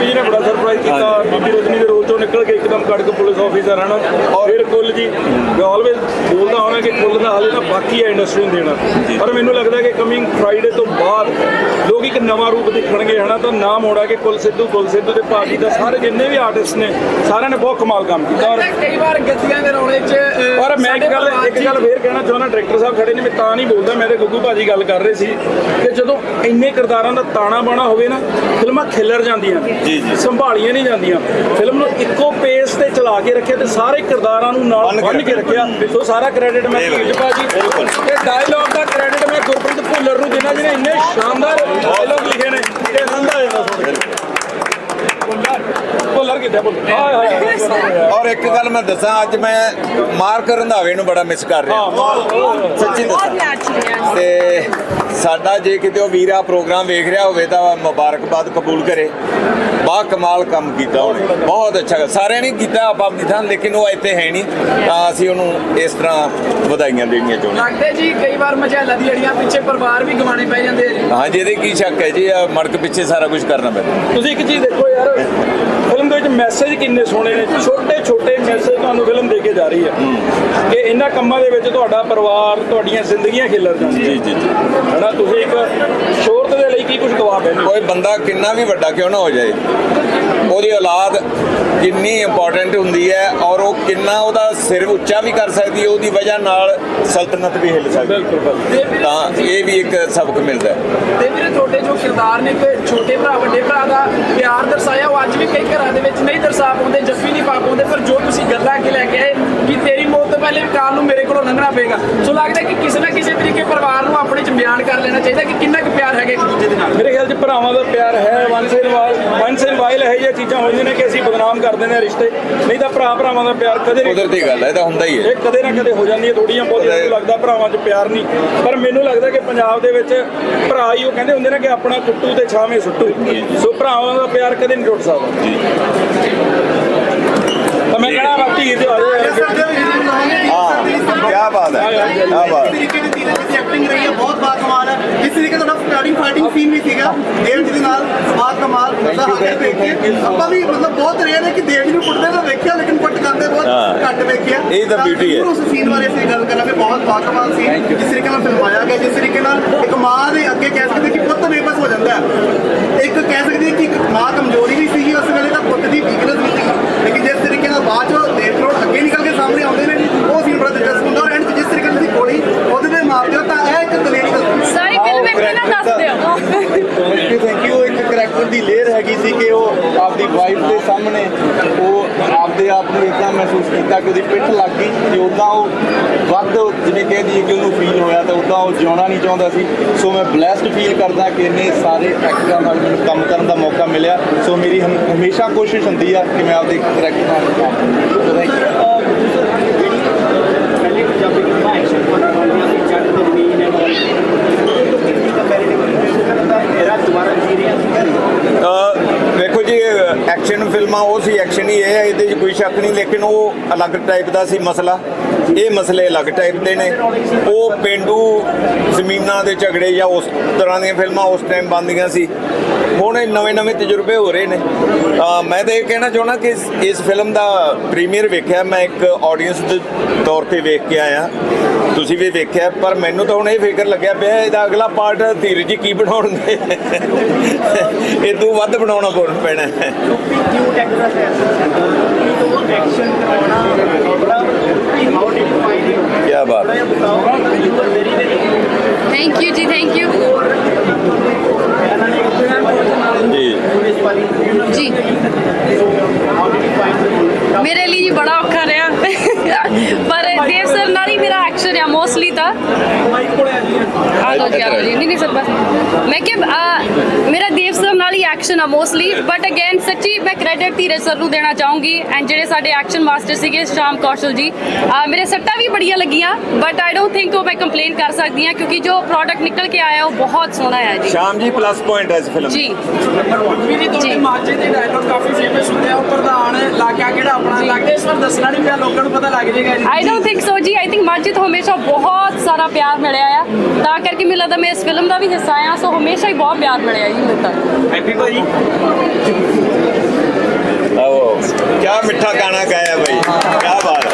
ਜੀ ਨੇ ਬੜਾ ਸਰਪ੍ਰਾਈਜ਼ ਕੀਤਾ ਬੀਬੀ ਰਜਨੀ ਦੇ ਰੋਲ ਚੋਂ ਨਿਕਲ ਕੇ ਇੱਕਦਮ ਕੜਕ ਪੁਲਿਸ ਆਫੀਸਰ ਹਨ। ਔਰ ਫਿਰ ਕੁੱਲ ਜੀ ਮੈਂ ਆਲਵੇਜ਼ ਬੋਲਦਾ ਹਾਂ ਕਿ ਕੁੱਲ ਦਾ ਹਾਲੇ ਤਾਂ ਬਾਕੀ ਹੈ ਇੰਡਸਟਰੀ ਨੂੰ ਦੇਣਾ। ਪਰ ਮੈਨੂੰ ਲੱਗਦਾ ਕਿ ਕਮਿੰਗ ਫਰਾਈਡੇ ਤੋਂ ਬਾਅਦ ਲੋਕ ਇੱਕ ਨਵਾਂ ਰੂਪ ਦੇਖਣਗੇ ਹਨਾ ਤਾਂ ਨਾਮ ਹੋਣਾ ਕਿ ਕੁੱਲ ਸਿੱਧੂ ਕੁੱਲ ਸਿੱਧੂ ਦੇ ਪਾਰਟੀ ਦਾ ਸਾਰੇ ਜਿੰਨੇ ਵੀ ਆਰਟਿਸਟ ਨੇ ਸਾਰਿਆਂ ਨੇ ਬਹੁਤ ਕਮਾਲ ਕੰਮ ਕੀਤਾ। ਔਰ ਕਈ ਵਾਰ ਗੱਦੀਆਂ ਦੇ ਰੋਣੇ 'ਚ ਪਰ ਮੈਂ ਇੱਕ ਗੱਲ ਇੱਕ ਗੱਲ ਫੇਰ ਕਹਿਣਾ ਚਾਹੁੰਦਾ ਡਾਇਰੈਕਟਰ ਸਾਹਿਬ ਖੜੇ ਨੇ ਮੈਂ ਤਾਂ ਨਹੀਂ ਬੋਲਦਾ ਮੈਂ ਤੇ ਗੁੱਗੂ ਭਾਜੀ ਗੱਲ ਕਰ ਰਹੇ ਸੀ ਕਿ ਜਦੋਂ ਇੰਨੇ ਕਿਰਦਾਰਾਂ ਦਾ ਤਾਣਾ ਬਾਣਾ ਹੋਵੇ ਨਾ ਫਿਲਮਾਂ ਖਿਲਰ ਜਾਂਦੀਆਂ ਜੀ, ਜੀ। ਸੰਭਾਲੀਆਂ ਨਹੀਂ ਜਾਂਦੀਆਂ। ਫਿਲਮ ਨੂੰ ਇੱਕੋ ਪੇਸ ਤੇ ਚਲਾ ਕੇ ਰੱਖਿਆ ਤੇ ਸਾਰੇ ਕਿਰਦਾਰਾਂ ਨੂੰ ਨਾਲ ਬੰਨ ਕੇ ਰੱਖਿਆ। ਸੋ ਸਾਰਾ ਕ੍ਰੈਡਿਟ ਮੈਂ ਭਾਜੀ ਬਿਲਕੁਲ। ਤੇ ਡਾਇਲੌਗ ਦਾ ਕ੍ਰੈਡਿਟ ਮੈਂ ਗੁਰਪ੍ਰੀਤ ਭੁੱਲਰ ਨੂੰ ਦੇਣਾ ਜਿਹਨੇ ਇੰਨੇ ਸ਼ਾਨਦਾਰ ਡਾਇਲੌਗ ਲਿਖੇ ਨੇ। ਆਨੰਦ ਆ ਜਾਂਦਾ। ਔਰ ਇੱਕ ਗੱਲ ਮੈਂ ਦੱਸਾਂ ਅੱਜ ਮੈਂ ਮਾਰਕ ਰੰਧਾਵੇ ਨੂੰ ਬੜਾ ਮਿਸ ਕਰ ਰਿਹਾ। ਹਾਂ ਸੱਚੀ ਦੱਸਾਂ। ਤੇ ਸਾਡਾ ਜੇ ਕਿਤੇ ਉਹ ਵੀਰਾ ਪ੍ਰੋਗਰਾਮ ਵੇਖ ਰਿਹਾ ਹੋਵੇ ਤਾਂ ਮੁਬਾਰਕਬਾਦ ਕਬੂਲ ਕਰੇ। ਬਾ ਕਮਾਲ ਕੰਮ ਕੀਤਾ ਉਹਨੇ। ਬਹੁਤ ਅੱਛਾ ਸਾਰਿਆਂ ਨੇ ਕੀਤਾ ਆਪ ਆਪਣੀ ਥਾਂ ਲੇਕਿਨ ਉਹ ਇੱਥੇ ਹੈ ਨਹੀਂ। ਤਾਂ ਅਸੀਂ ਉਹਨੂੰ ਇਸ ਤਰ੍ਹਾਂ ਵਧਾਈਆਂ ਦੇਣੀਆਂ ਚਾਹੁੰਦੇ ਹਾਂ। ਲੱਗਦਾ ਜੀ ਕਈ ਵਾਰ ਮਝੈਲਾ ਦੀ ਅੜੀਆਂ ਪਿੱਛੇ ਪਰਿਵਾਰ ਵੀ ਗਵਾਣੇ ਪੈ ਜਾਂਦੇ ਆ ਜੀ ਹਾਂਜੀ ਇਹਦੇ ਕੀ ਸ਼ੱਕ ਹੈ ਜੀ? ਮੜਕ ਪਿੱਛੇ ਸਾਰਾ ਕੁਝ ਕਰਨਾ ਪੈਂਦਾ। ਤੁਸੀਂ ਇੱਕ ਚੀਜ਼ ਦੇਖੋ ਯਾਰ ਮੈਸੇਜ ਕਿੰਨੇ ਸੋਹਣੇ ਨੇ? ਛੋਟੇ ਛੋਟੇ ਮੈਸੇਜ ਤੁਹਾਨੂੰ ਫਿਲਮ ਦੇ ਕੇ ਜਾ ਰਹੀ ਹੈ। ਕਿ ਇਹਨਾਂ ਕੰਮਾਂ ਦੇ ਵਿੱਚ ਤੁਹਾਡਾ ਪਰਿਵਾਰ ਤੁਹਾਡੀਆਂ ਜ਼ਿੰਦਗੀਆਂ ਖਿਲਰ ਜਾਂਦੀਆਂ। ਜੀ ਜੀ ਜੀ। ਹਨਾ ਤੁਸੀਂ ਇੱਕ ਸ਼ੋਹਰਤ ਦੇ ਲਈ ਕੀ ਕੁਝ ਗਵਾ ਬੈਠੇ ਕੋਈ ਬੰਦਾ ਕਿੰਨਾ ਵੀ ਵੱਡਾ ਕਿਉਂ ਨਾ ਹੋ ਜਾਏ। ਉਹਦੀ ਔਲਾਦ ਕਿੰਨੀ ਇੰਪੋਰਟੈਂਟ ਹੁੰਦੀ ਹੈ ਔਰ ਉਹ ਕਿੰਨਾ ਉਹਦਾ ਸਿਰ ਉੱਚਾ ਵੀ ਕਰ ਸਕਦੀ ਹੈ ਉਹਦੀ ਵਜ੍ਹਾ ਨਾਲ ਸਲਤਨਤ ਵੀ ਹਿੱਲ ਸਕਦੀ ਹੈ। ਤਾਂ ਇਹ ਵੀ ਇੱਕ ਸਬਕ ਮਿਲਦਾ ਹੈ। ਤੇ ਵੀਰੇ ਤੁਹਾਡੇ ਜੋ ਕਿਰਦਾਰ ਨੇ ਇੱਕ ਛੋਟੇ ਭਰਾ ਵੱਡੇ ਭਰਾ ਦਾ ਪਿਆਰ ਦਰਸਾਇਆ ਉਹ ਅੱਜ ਵੀ ਕਈ ਘਰਾਂ ਦੇ ਵਿੱਚ ਨਹੀਂ ਦਰਸਾ ਪਾਉਂਦੇ ਜੱਫੀ ਨਹੀਂ ਪਾ ਪਾਉਂਦੇ ਪਰ ਜੋ ਤੁਸੀਂ ਗੱਲਾਂ ਕੇ ਲੈ ਕੇ ਆਏ ਕਿ ਤੇਰੀ ਮੌਤ ਤੋਂ ਪਹਿਲੇ ਕਾਲ ਨੂੰ ਮੇਰੇ ਕੋਲੋਂ ਲੰਘਣਾ ਪਏਗਾ। ਸੋ ਲੱਗਦਾ ਕਿ ਕਿਸੇ ਨਾ ਕਿਸੇ ਤਰੀਕੇ ਪਰਿਵਾਰ ਨੂੰ ਆਪਣੇ ਚ ਬਿਆਨ ਕਰ ਲੈਣਾ ਚਾਹੀਦਾ ਕਿ ਕਿੰਨਾ ਕੁ ਪਿਆਰ ਹੈਗਾ ਇੱਕ ਦੂਜੇ ਦੇ ਨਾਲ। ਮੇਰੇ ਖਿਆਲ 'ਚ ਭਰਾਵਾਂ ਦਾ ਪਿਆਰ ਹੈ ਵਨ ਸੇਨ ਵਾਲ ਵਨ ਸੇਨ ਵਾਇਲ ਇਹ ਜਿਹੀਆਂ ਚੀਜ਼ਾਂ ਹੋ ਜਾਂਦੀਆਂ ਨੇ ਕਿ ਅਸੀਂ ਬਦਨਾਮ ਕਰ ਦਿੰਦੇ ਹਾਂ ਰਿਸ਼ਤੇ। ਨਹੀਂ ਤਾਂ ਭਰਾ ਭਰਾਵਾਂ ਦਾ ਪਿਆਰ ਕਦੇ ਨਹੀਂ ਕੁਦਰਤੀ ਗੱਲ ਹੈ ਇਹ ਤਾਂ ਹੁੰਦਾ ਹੀ ਹੈ। ਇਹ ਕਦੇ ਨਾ ਕਦੇ ਹੋ ਜਾਂਦੀ ਹੈ ਥੋੜੀਆਂ ਬਹੁਤੀਆਂ ਮੈਨੂੰ ਲੱਗਦਾ ਭਰਾਵਾਂ 'ਚ ਪਿਆਰ ਨਹੀਂ। ਪਰ ਮੈਨੂੰ ਲੱਗਦਾ ਕਿ ਪੰਜਾਬ ਦੇ ਵਿੱਚ ਭਰਾ ਹੀ ਉਹ ਕਹਿੰਦੇ ਹੁੰਦੇ ਨੇ ਕਿ ਆਪਣਾ ਕੁੱਟੂ ਤੇ ਛਾਵੇਂ ਸੁੱਟੂ। ਸੋ ਭਰਾਵਾਂ ਦਾ ਪਿਆਰ ਕਦੇ ਨਹੀਂ ਟੁੱਟ ਸਕਦਾ। ਤਾਂ ਮੈਂ ਕਹਣਾ ਬਾਕੀ ਜਾਓ ਹਾਂ ਕੀ ਬਾਤ ਹੈ। ਕੀ ਬਾਤ ਤਰੀਕੇ ਦੀ ਤੀਰੇ ਦੀ ਐਕਟਿੰਗ ਰਹੀ ਹੈ ਬਹੁਤ ਬਾਤ ਕਮਾਲ ਹੈ। ਇਸ ਤਰੀਕੇ ਦਾ ਸਟਾਰਟਿੰਗ ਫਾਈਟਿੰਗ ਸੀਨ ਵੀ ਸੀਗਾ। ਦੇਵ ਜੀ ਦੇ ਨਾਲ ਬਾਤ ਕਮਾਲ ਮਤਲਬ ਹਾਜ਼ਰ ਦੇਖੇ ਆਪਾਂ ਵੀ ਮਤਲਬ ਬਹੁਤ ਰਹੇ ਨੇ ਕਿ ਦੇਵ ਜੀ ਨੂੰ ਕੁੱਟਦੇ ਤਾਂ ਵੇਖਿਆ ਲੇਕਿਨ ਕੁੱਟ ਕਰਦੇ ਬਹੁਤ ਹਾਂ। ਘੱਟ ਵੇਖਿਆ। ਇਹ ਤਾਂ beauty ਹੈ। ਉਸ ਸੀਨ ਬਾਰੇ ਅਸੀਂ ਗੱਲ ਕਰਾਂਗੇ। ਬਹੁਤ ਬਾਤ ਕਮਾਲ ਸੀ। ਜਿਸ ਤਰੀਕੇ ਨਾਲ ਫਿਲਮਾਇਆ ਗਿਆ ਜਿਸ ਤਰੀਕੇ ਨਾਲ ਇੱਕ ਮਾਂ ਦੇ ਅੱਗੇ ਕਹਿ ਸਕਦੇ ਕਿ ਪੁੱਤ ਬੇਬਸ ਹੋ ਜਾਂਦਾ ਹੈ। ਇੱਕ ਕਹਿ ਸਕਦੇ ਕਿ ਇੱਕ ਮਾਂ ਕਮਜ਼ੋਰੀ ਵੀ ਸੀਗੀ ਉਸ ਵੇਲੇ ਤਾਂ ਪੁੱਤ ਦੀ ਵੀਕਨੈਸ ਵੀ ਸੀਗੀ। ਲੇਕਿਨ ਜਿਸ ਤਰੀਕੇ ਨਾਲ ਬਾਅਦ ਚੋਂ ਦੇਵ ਕਰੋੜ ਅੱਗੇ ਨਿਕਲ ਕੇ ਸਾਹਮਣੇ ਆਉਂਦੇ ਨੇ ਉਹ ਸੀਨ ਬੜਾ ਦਿਲਚਸਪ ਹੁੰਦਾ। ਨਾਲ ਦੀ ਗੋਲੀ ਉਹਦੇ ਦੇ ਮਾਪਿਓ ਤਾਂ ਇਹ ਇੱਕ ਦਲੇਰੀ ਸਾਰੀ ਫਿਲਮ ਇੱਕ ਨਾ ਦੱਸ ਦਿਓ ਥੈਂਕ ਯੂ ਥੈਂਕ ਯੂ ਇੱਕ ਕਰੈਕਟਰ ਦੀ ਲੇਅਰ ਹੈਗੀ ਸੀ ਕਿ ਉਹ ਆਪਦੀ ਵਾਈਫ ਦੇ ਸਾਹਮਣੇ ਉਹ ਆਪਦੇ ਆਪ ਨੂੰ ਇਦਾਂ ਮਹਿਸੂਸ ਕੀਤਾ ਕਿ ਉਹਦੀ ਪਿੱਠ ਲੱਗ ਗਈ ਤੇ ਉਦਾਂ ਉਹ ਵੱਧ ਜਿਵੇਂ ਕਹਿ ਦਈਏ ਕਿ ਉਹਨੂੰ ਫੀਲ ਹੋਇਆ ਤਾਂ ਉਦਾਂ ਉਹ ਜਿਉਣਾ ਨਹੀਂ ਚਾਹੁੰਦਾ ਸੀ। ਸੋ ਮੈਂ ਬlesed ਫੀਲ ਕਰਦਾ ਕਿ ਇੰਨੇ ਸਾਰੇ ਐਕਟਰਾਂ ਨਾਲ ਮੈਨੂੰ ਕੰਮ ਕਰਨ ਦਾ ਮੌਕਾ ਮਿਲਿਆ। ਸੋ ਮੇਰੀ ਹਮ- ਹਮੇਸ਼ਾ ਕੋਸ਼ਿਸ਼ ਹੁੰਦੀ ਆ ਕਿ ਮੈਂ ਆਪਦੇ ਕਰੈਕਟਰ ਨਾਲ ਕੰਮ ਕਰਾਂ। ਦੇਖੋ ਜੀ ਐਕਸ਼ਨ ਫਿਲਮਾਂ ਉਹ ਸੀ ਐਕਸ਼ਨ ਹੀ ਇਹ ਹੈ ਇਹਦੇ 'ਚ ਕੋਈ ਸ਼ੱਕ ਨਹੀਂ, ਲੇਕਿਨ ਉਹ ਅਲੱਗ ਟਾਈਪ ਦਾ ਸੀ ਮਸਲਾ। ਇਹ ਮਸਲੇ ਅਲੱਗ ਟਾਈਪ ਦੇ ਨੇ। ਉਹ ਪਿੰਡੂ ਜ਼ਮੀਨਾਂ ਦੇ ਝਗੜੇ ਜਾਂ ਉਸ ਤਰ੍ਹਾਂ ਦੀਆਂ ਫਿਲਮਾਂ ਉਸ ਟਾਈਮ ਬਣਦੀਆਂ ਸੀ। ਹੁਣ ਇਹ ਨਵੇਂ-ਨਵੇਂ ਤਜਰਬੇ ਹੋ ਰਹੇ ਨੇ। ਮੈਂ ਤਾਂ ਇਹ ਕਹਿਣਾ ਚਾਹੁੰਦਾ ਕਿ ਇਸ- ਫਿਲਮ ਦਾ ਪ੍ਰੀਮੀਅਰ ਵੇਖਿਆ ਮੈਂ ਇੱਕ ਆਡੀਅנס ਦੇ ਤੌਰ ਤੇ ਵੇਖ ਕੇ ਆਇਆ। ਤੁਸੀਂ ਵੀ ਵੇਖਿਆ ਪਰ ਮੈਨੂੰ ਤਾਂ ਹੁਣ ਇਹ ਫਿਕਰ ਲੱਗਿਆ ਪਿਆ ਇਹਦਾ ਅਗਲਾ ਪਾਰਟ ਧੀਰਜ ਜੀ ਕੀ ਬਣਾਉਣਗੇ? ਇਹ ਤੋਂ ਵੱਧ ਬਣਾਉਣਾ ਪੈਣਾ? ਹੈ। ਕੀ ਬਾਤ। ਹੈ ਥੈਂਕ ਯੂ ਜੀ ਥੈਂਕ ਯੂ ਜੀ ਜੀ ਮੇਰੇ ਲਈ ਜੀ ਬੜਾ ਔਖਾ ਰਿਹਾ। ਪਰ ਦੇਵ ਸਰ ਨਾਲ ਹੀ ਮੇਰਾ ਐਕਸ਼ਨ ਆ ਮੋਸਟਲੀ ਤਾਂ। ਆ ਲੋ ਜੀ ਆ ਲਓ ਜੀ। ਨਹੀਂ ਨਹੀਂ ਸਰ ਬਸ। ਮੈਂ ਕਿ ਮੇਰਾ ਦੇਵ ਸਰ ਨਾਲ ਹੀ ਐਕਸ਼ਨ ਆ ਮੋਸਟਲੀ ਬਟ ਅਗੇਨ ਸੱਚੀ ਮੈਂ ਕ੍ਰੈਡਿਟ ਧੀਰਜ ਸਰ ਨੂੰ ਦੇਣਾ ਚਾਹੂੰਗੀ। ਐਂਡ ਜਿਹੜੇ ਸਾਡੇ ਐਕਸ਼ਨ ਮਾਸਟਰ ਸੀਗੇ ਸ਼ਾਮ ਕੌਸ਼ਲ ਜੀ ਮੇਰੇ ਸੱਟਾਂ ਵੀ ਬੜੀਆਂ ਲੱਗੀਆਂ। ਬਟ ਆਈ ਡੋਨਟ ਥਿੰਕ ਉਹ ਮੈਂ ਕੰਪਲੇਨ ਕਰ ਸਕਦੀ ਹਾਂ ਕਿਉਂਕਿ ਜੋ ਪ੍ਰੋਡਕਟ ਨਿਕਲ ਕੇ ਆਇਆ ਉਹ ਬਹੁਤ ਸੋਹਣਾ ਹੈ ਜੀ। ਸ਼ਾਮ ਜੀ ਪਲੱਸ ਪੁਆਇੰਟ ਹੈ ਇਸ ਫਿਲਮ ਜੀ। ਵੀ ਜੀ ਤੁਹਾਡੇ। ਮਾਝੇ ਦੇ ਡਾਇਲੋਗ ਕਾਫੀ ਫੇਮਸ ਹੁੰਦੇ ਆ। ਉਹ ਪ੍ਰਧਾਨ ਇਲਾਕਾ ਕਿਹੜਾ ਆਪਣਾ ਲੱਗਦਾ ਇਸ ਵਾਰ ਦੱਸਣਾ ਨਹੀਂ ਪਿਆ ਲੋਕਾਂ ਨੂੰ ਪਤਾ ਲੱਗ ਜਾਏਗਾ ਜੀ। ਆਈ ਡੋਨਟ ਥਿੰਕ ਸੋ ਜੀ ਆਈ ਥਿੰਕ ਮਸਜਿਦ ਹਮੇਸ਼ਾ ਬਹੁਤ ਸਾਰਾ ਪਿਆਰ ਮਿਲਿਆ ਆ। ਤਾਂ ਕਰਕੇ ਮੈਨੂੰ ਲੱਗਦਾ ਮੈਂ ਇਸ ਫਿਲਮ ਦਾ ਵੀ ਹਿੱਸਾ ਆ ਸੋ ਹਮੇਸ਼ਾ ਹੀ ਬਹੁਤ ਪਿਆਰ ਮਿਲਿਆ ਜੀ ਮੈਨੂੰ ਤਾਂ। ਆਓ। ਕੀ ਮਿੱਠਾ ਗਾਣਾ ਗਾਇਆ ਭਾਈ ਕੀ ਬਾਤ?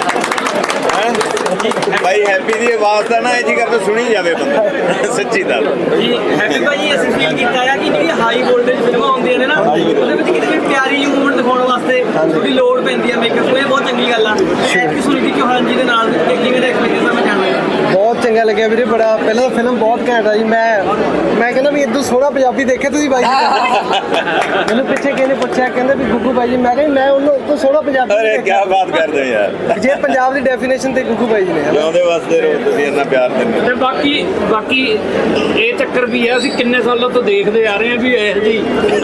ਭਾਈ ਹੈਪੀ ਦੀ ਆਵਾਜ਼ ਤਾਂ ਨਾ ਇਹ ਜੀ ਕਰਦਾ ਸੁਣੀ ਜਾਵੇ ਬੰਦਾ ਸੱਚੀ ਗੱਲ। ਜੀ ਹੈਪੀ ਭਾਜੀ ਅਸੀਂ ਫੀਲ ਕੀਤਾ ਆ ਕਿ ਜਿਹੜੀ ਹਾਈ ਵੋਲਟੇਜ ਫਿਲਮਾਂ ਆਉਂਦੀਆਂ ਨੇ ਨਾ ਉਹਦੇ ਵਿੱਚ ਕਿਤੇ ਵੀ ਪਿਆਰੀ ਜਿਹੀ ਮੂਵਮੈਂਟ ਦਿਖਾਉਣ ਵਾਸਤੇ ਥੋੜੀ ਲੋੜ ਪੈਂਦੀ ਆ ਮੇਕਅਪ ਇਹ ਬਹੁਤ ਚੰਗੀ ਗੱਲ ਆ। ਐਤਕੀ ਸੁਨੀਤੀ ਚੌਹਾਨ ਜੀ ਦੇ ਨਾਲ ਕਿਵੇਂ ਦਾ ਐਕਸਪੀਰੀਅੰਸ ਆ, ਮੈਂ ਜਾਣਦਾ। ਬਹੁਤ ਚੰਗਾ ਲੱਗਿਆ ਵੀਰੇ ਬੜਾ ਪਹਿਲਾਂ ਤਾਂ ਫਿਲਮ ਬਹੁਤ ਘੈਂਟ ਆ ਜੀ। ਮੈਂ ਮੈਂ ਕਹਿੰਦਾ ਵੀ ਇਦੋਂ ਸੋਹਣਾ ਪੰਜਾਬੀ ਦੇਖਿਆ ਤੁਸੀਂ ਬਾਈ? ਜੀ ਮੈਨੂੰ ਪਿੱਛੇ ਕਿਹਨੇ ਪੁੱਛਿਆ ਕਹਿੰਦੇ ਵੀ ਗੁੱਗੂ ਬਾਈ ਜੀ ਮੈਂ ਕਿਹਾ ਜੀ, ਮੈਂ ਉਹਨੂੰ ਤੋਂ ਸੋਹਣਾ ਪੰਜਾਬੀ ਅਰੇ ਕੀ। ਬਾਤ ਕਰਦੇ ਯਾਰ। ਜੇ ਪੰਜਾਬ ਦੀ ਡੈਫੀਨੇਸ਼ਨ ਤੇ ਗੁੱਗੂ ਬਾਈ ਜੀ ਨੇ ਜਿਉਂਦੇ ਵਾਸਤੇ ਰਹੋ ਤੁਸੀਂ ਇੰਨਾ ਪਿਆਰ ਦਿੰਦੇ। ਤੇ ਬਾਕੀ ਬਾਕੀ ਇਹ ਚੱਕਰ ਵੀ ਹੈ ਅਸੀਂ ਕਿੰਨੇ ਸਾਲਾਂ ਤੋਂ ਦੇਖਦੇ ਆ ਰਹੇ ਹਾਂ ਵੀ ਇਹ ਜੀ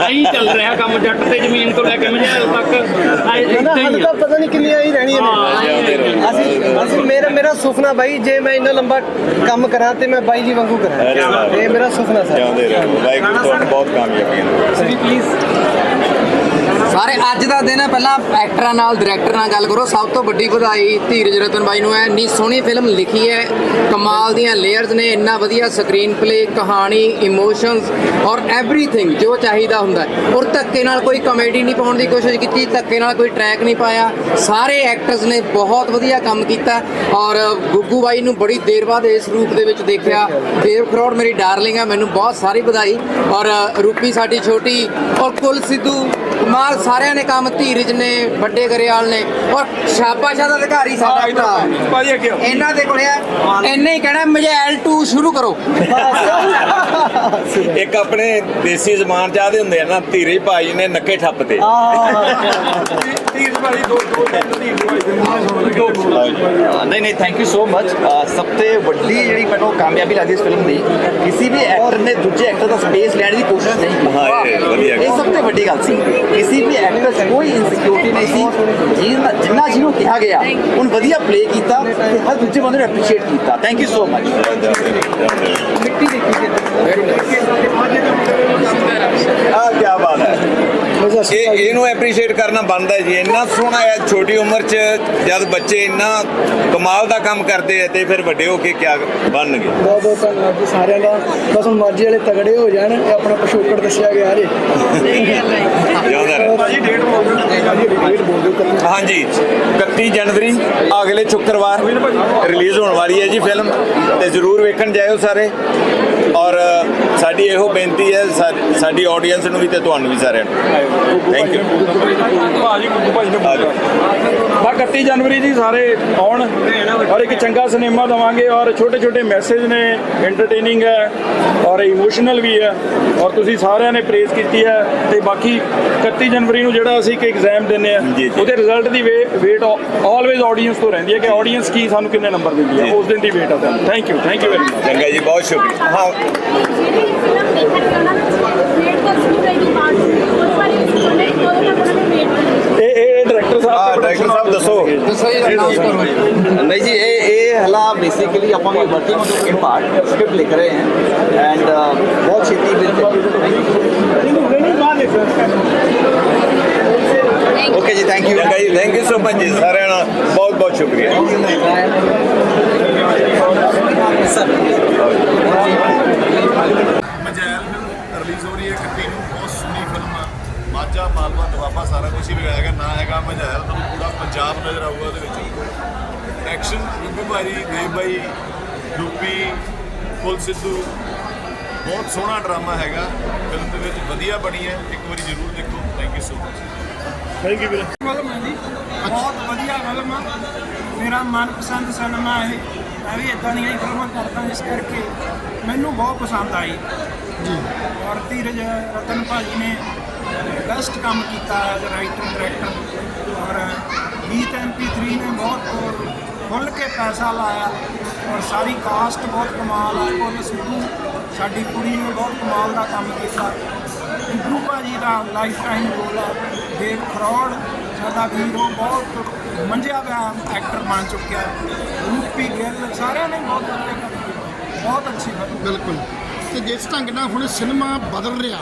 ਐਂ ਚੱਲ ਰਿਹਾ ਕੰਮ ਜੱਟ ਤੇ ਜ਼ਮੀਨ ਤੋਂ ਲੈ ਕੇ ਮਝੈਲ ਤੱਕ। ਕਹਿੰਦਾ ਹਾਲੇ ਹੀ ਆ ਪਤਾ ਨਹੀਂ ਕਿੰਨੀਆਂ ਹੀ ਰਹਿਣੀਆਂ ਨੇ। ਅਸੀਂ ਅਸੀਂ ਮੇਰਾ ਸੁਪਨਾ ਬਾਈ ਜੇ ਮੈਂ ਇੰਨਾ ਲੰਬਾ ਕੰਮ ਕਰਾਂ ਤੇ ਮੈਂ ਬਾਈ ਜੀ ਵਾਂਗੂ ਕਰਾਂ। ਇਹ ਮੇਰਾ ਸੁਪਨਾ ਸਰ। ਜਿਉਂਦੇ ਰਹੋ। ਵਾਹਿਗੁਰੂ ਤੁਹਾਨੂੰ ਬਹੁਤ ਕਾਮਯਾਬੀਆਂ ਪਲੀਜ਼ ਸਾਰੇ ਅੱਜ ਦਾ ਦਿਨ ਹੈ। ਪਹਿਲਾਂ ਐਕਟਰਾਂ ਨਾਲ ਡਾਇਰੈਕਟਰ ਨਾਲ ਗੱਲ ਕਰੋ। ਸਭ ਤੋਂ ਵੱਡੀ ਵਧਾਈ ਧੀਰਜ ਰਤਨ ਬਾਈ ਨੂੰ ਹੈ। ਇੰਨੀ ਸੋਹਣੀ ਫਿਲਮ ਲਿਖੀ ਹੈ। ਕਮਾਲ ਦੀਆਂ ਲੇਅਰਸ ਨੇ। ਇੰਨਾ ਵਧੀਆ ਸਕਰੀਨ ਪਲੇ ਕਹਾਣੀ ਇਮੋਸ਼ਨਸ ਔਰ ਐਵਰੀਥਿੰਗ ਜੋ ਚਾਹੀਦਾ ਹੁੰਦਾ ਹੈ। ਔਰ ਧੱਕੇ ਨਾਲ ਕੋਈ ਕਮੇਡੀ ਨਹੀਂ ਪਾਉਣ ਦੀ ਕੋਸ਼ਿਸ਼ ਕੀਤੀ। ਧੱਕੇ ਨਾਲ ਕੋਈ ਟਰੈਕ ਨਹੀਂ ਪਾਇਆ। ਸਾਰੇ ਐਕਟਰਸ ਨੇ ਬਹੁਤ ਵਧੀਆ ਕੰਮ ਕੀਤਾ। ਔਰ ਗੁੱਗੂ ਬਾਈ ਨੂੰ ਬੜੀ ਦੇਰ ਬਾਅਦ ਇਸ ਰੂਪ ਦੇ ਵਿੱਚ ਦੇਖਿਆ। ਦੇਵ ਖਰੋੜ ਮੇਰੀ ਡਾਰਲਿੰਗ ਹੈ। ਮੈਨੂੰ ਬਹੁਤ ਸਾਰੀ ਵਧਾਈ। ਔਰ ਰੂਪੀ ਸਾਡੀ ਛੋਟੀ ਔਰ ਕੁਲ ਸਿੱਧੂ ਕਮਾਲ ਸਾਰਿਆਂ ਨੇ ਕੰਮ ਧੀਰਜ ਨੇ ਵੱਡੇ ਗਰੇਵਾਲ ਨੇ ਔਰ ਸ਼ਾਬਾਸ਼ਾਂ ਦਾ ਅਧਿਕਾਰੀ ਸਾਡਾ ਭਰਾ ਹੈ। ਭਾਜੀ ਅੱਗੇ ਆਓ। ਇਹਨਾਂ ਦੇ ਕੋਲ ਹੈ ਇੰਨੇ ਹੀ ਕਹਿਣਾ ਮਜੈਲ 2 ਸ਼ੁਰੂ ਕਰੋ ਇੱਕ ਆਪਣੇ ਦੇਸੀ ਜ਼ਮਾਨ ਚਾਹਦੇ ਹੁੰਦੇ ਆ ਨਾ ਧੀਰੇ ਭਾਈ ਨੇ ਨੱਕੇ ਠੱਪ ਤੇ ਤੀਰ ਨਹੀਂ ਨਹੀਂ ਥੈਂਕ ਯੂ ਸੋ ਮਚ ਸਭ ਤੋਂ ਵੱਡੀ ਜਿਹੜੀ ਮੈਨੂੰ ਕਾਮਯਾਬੀ ਲੱਗਦੀ ਇਸ ਫਿਲਮ ਦੀ ਕਿਸੇ ਵੀ ਐਕਟਰ ਨੇ ਦੂਜੇ ਐਕਟਰ ਦਾ ਸਪੇਸ ਲੈਣ ਦੀ ਕੋਸ਼ਿਸ਼ ਨਹੀਂ ਕੀਤੀ। ਇਹ ਵਧੀਆ ਗੱਲ। ਇਹ ਸਭ ਤੋਂ ਵੱਡੀ ਗੱਲ ਸੀ। ਕਿਸੇ ਵੀ ਐਕਟਰ 'ਚ ਕੋਈ ਇਨਸਿਕਿਉਰਿਟੀ ਨਹੀਂ ਸੀ। ਜਿੰਨਾ ਜਿੰਨਾ ਜਿਹਨੂੰ ਕਿਹਾ ਗਿਆ ਉਹਨ ਵਧੀਆ ਪਲੇ ਕੀਤਾ ਤੇ ਹਰ ਦੂਜੇ ਬੰਦੇ ਨੂੰ ਐਪਰੀਸ਼ੀਏਟ ਕੀਤਾ। Thank you so. ਮਚ ਆਹ ਕੀ ਬਾਤ ਹੈ। ਇਹ ਇਹਨੂੰ ਐਪਰੀਸ਼ੀਏਟ ਕਰਨਾ ਬਣਦਾ ਹੈ ਜੀ। ਇੰਨਾ ਸੋਹਣਾ ਹੈ ਛੋਟੀ ਉਮਰ 'ਚ ਜਦ ਬੱਚੇ ਇੰਨਾ ਕਮਾਲ ਦਾ ਕੰਮ ਕਰਦੇ ਆ ਤੇ ਫਿਰ ਵੱਡੇ ਹੋ ਕੇ ਕੀ ਬਣਨਗੇ? ਬਹੁਤ ਬਹੁਤ ਧੰਨਵਾਦ ਜੀ ਸਾਰਿਆਂ ਦਾ। ਬਸ ਮਰਜ਼ੀ ਵਾਲੇ ਤਗੜੇ ਹੋ ਜਾਣ ਇਹ ਆਪਣਾ ਪਿਛੋਕੜ ਦੱਸਿਆ ਗਿਆ ਰਹੇ। ਭਾਜੀ ਡੇਟ ਬੋਲ ਦਿਓ। ਭਾਜੀ ਡੇਟ ਬੋਲ ਦਿਓ। ਕਦੋਂ ਹਾਂਜੀ 31 ਜਨਵਰੀ ਅਗਲੇ ਸ਼ੁੱਕਰਵਾਰ ਰਿਲੀਜ਼ ਹੋਣ ਵਾਲੀ ਹੈ ਜੀ ਫਿਲਮ ਤੇ ਜਰੂਰ ਵੇਖਣ ਜਾਇਓ ਸਾਰੇ। ਔਰ ਸਾਡੀ ਇਹੋ ਬੇਨਤੀ ਹੈ ਸਾਡੀ ਆਡੀਅנס ਨੂੰ ਵੀ ਤੇ ਤੁਹਾਨੂੰ ਵੀ ਸਾਰਿਆਂ ਨੂੰ। ਥੈਂਕ ਯੂ ਭਾਜੀ ਗੁੱਗੂ ਭਾਈ ਨੇ ਬੋਲਿਆ ਬਾ 31 ਜਨਵਰੀ ਜੀ ਸਾਰੇ ਆਉਣ ਔਰ ਇੱਕ ਚੰਗਾ ਸਿਨੇਮਾ ਦਵਾਂਗੇ ਔਰ ਛੋਟੇ ਛੋਟੇ ਮੈਸੇਜ ਨੇ ਐਂਟਰਟੇਨਿੰਗ ਹੈ ਔਰ ਇਮੋਸ਼ਨਲ ਵੀ ਹੈ ਔਰ ਤੁਸੀਂ ਸਾਰਿਆਂ ਨੇ ਪ੍ਰੇਸ ਕੀਤੀ ਹੈ ਤੇ ਬਾਕੀ 31 ਜਨਵਰੀ ਨੂੰ ਜਿਹੜਾ ਅਸੀਂ ਇੱਕ ਐਗਜ਼ਾਮ ਦਿੰਨੇ ਆ ਜੀ, ਉਹਦੇ ਰਿਜ਼ਲਟ ਦੀ ਵੇਟ ਆਲਵੇਜ਼ ਆਡੀਅנס ਤੋਂ ਰਹਿੰਦੀ ਹੈ ਕਿ ਆਡੀਅੰਸ ਕੀ ਸਾਨੂੰ ਕਿੰਨੇ ਨੰਬਰ ਦਿੰਦੀ ਹੈ ਉਸ ਦਿਨ ਦੀ ਵੇਟ ਆ ਤੁਹਾਨੂੰ। Thank you thank you very much ਚੰਗਾ ਜੀ ਬਹੁਤ ਸ਼ੁਕਰੀਆ। ਹਾਂ ਸ਼ੁਰੂ ਇਹ ਇਹ ਡਾਇਰੈਕਟਰ ਸਾਹਿਬ ਡਾਇਰੈਕਟਰ ਸਾਹਿਬ ਦੱਸੋ। ਦੱਸੋ ਜੀ ਅਨਾਉਂਸ ਕਰੋ ਨਹੀਂ ਜੀ ਇਹ ਇਹ ਹਲਾ ਬੇਸਿਕਲੀ ਆਪਾਂ ਵੀ working on skip part script ਲਿਖ ਰਹੇ ਹਾਂ। ਐਂਡ ਬਹੁਤ ਛੇਤੀ ਵਿਲ ਓਕੇ ਜੀ ਥੈਂਕ ਯੂ ਜੀ ਥੈਂਕ ਯੂ ਸੋ ਮਚ ਜੀ ਸਾਰਿਆਂ ਦਾ ਬਹੁਤ ਬਹੁਤ ਸ਼ੁਕਰੀਆ। ਮਜੈਲ ਫਿਲਮ ਰਿਲੀਜ਼ ਹੋ ਰਹੀ ਹੈ 31 ਨੂੰ ਬਹੁਤ ਸੋਹਣੀ ਫਿਲਮ ਆ। ਮਾਝਾ ਮਾਲਵਾ ਦੁਆਬਾ ਸਾਰਾ ਕੁਝ ਹੀ ਲਗਾਇਆ ਗਿਆ। ਨਾ ਹੈਗਾ ਮਜੈਲ ਤੁਹਾਨੂੰ ਪੂਰਾ ਪੰਜਾਬ ਨਜ਼ਰ ਆਊਗਾ ਉਹਦੇ ਵਿੱਚ। ਐਕਸ਼ਨ ਰੂਪੀ ਭਾਈ ਦੇਵ ਭਾਈ ਰੂਪੀ ਫੁੱਲ ਸਿੱਧੂ। ਬਹੁਤ ਸੋਹਣਾ ਡਰਾਮਾ ਹੈਗਾ। ਫਿਲਮ ਦੇ ਵਿੱਚ ਵਧੀਆ ਬਣੀ ਹੈ। ਇੱਕ ਵਾਰੀ ਜ਼ਰੂਰ ਦੇਖੋ। Thank you so much thank you ਵੀਰੇ। ਹੈ ਬਹੁਤ ਵਧੀਆ ਫਿਲਮ ਆ। ਮੇਰਾ ਮਨਪਸੰਦ ਸਿਨੇਮਾ ਇਹ। ਮੈਂ ਵੀ ਇਦਾਂ ਦੀਆਂ ਹੀ ਫਿਲਮਾਂ ਕਰਦਾ ਇਸ ਕਰਕੇ ਮੈਨੂੰ ਬਹੁਤ ਪਸੰਦ ਆਈ। ਜੀ। ਔਰ ਧੀਰਜ ਰਤਨ ਭਾਜੀ ਨੇ ਬੈਸਟ ਕੰਮ ਕੀਤਾ ਐਜ਼ ਰਾਈਟਰ ਡਾਇਰੈਕਟਰ ਔਰ ਗੀਤ MP3 ਨੇ ਬਹੁਤ ਖੁੱਲ ਕੇ ਪੈਸਾ ਲਾਇਆ ਔਰ ਸਾਰੀ ਕਾਸਟ ਬਹੁਤ ਕਮਾਲ ਆ। ਕੋਲ ਸਿੱਧੂ ਸਾਡੀ ਕੁੜੀ ਨੇ ਬਹੁਤ ਕਮਾਲ ਦਾ ਕੰਮ ਕੀਤਾ। ਗੁਰੂ ਭਾਜੀ ਦਾ ਲਾਈਫ ਟਾਈਮ ਰੋਲ ਆ। ਦੇਵ ਖਰੋੜ ਸਾਡਾ ਵੀਰ ਬਹੁਤ ਮੰਝਿਆ ਹੋਇਆ ਐਕਟਰ ਬਣ ਚੁੱਕਿਆ ਰੂਪੀ ਗਿੱਲ ਸਾਰਿਆਂ ਨੇ ਬਹੁਤ ਵਧੀਆ ਕੰਮ ਕੀਤਾ। ਬਹੁਤ ਅੱਛੀ ਫਿਲਮ ਬਿਲਕੁਲ। ਤੇ ਜਿਸ ਢੰਗ ਨਾਲ ਹੁਣ ਸਿਨੇਮਾ ਬਦਲ ਰਿਹਾ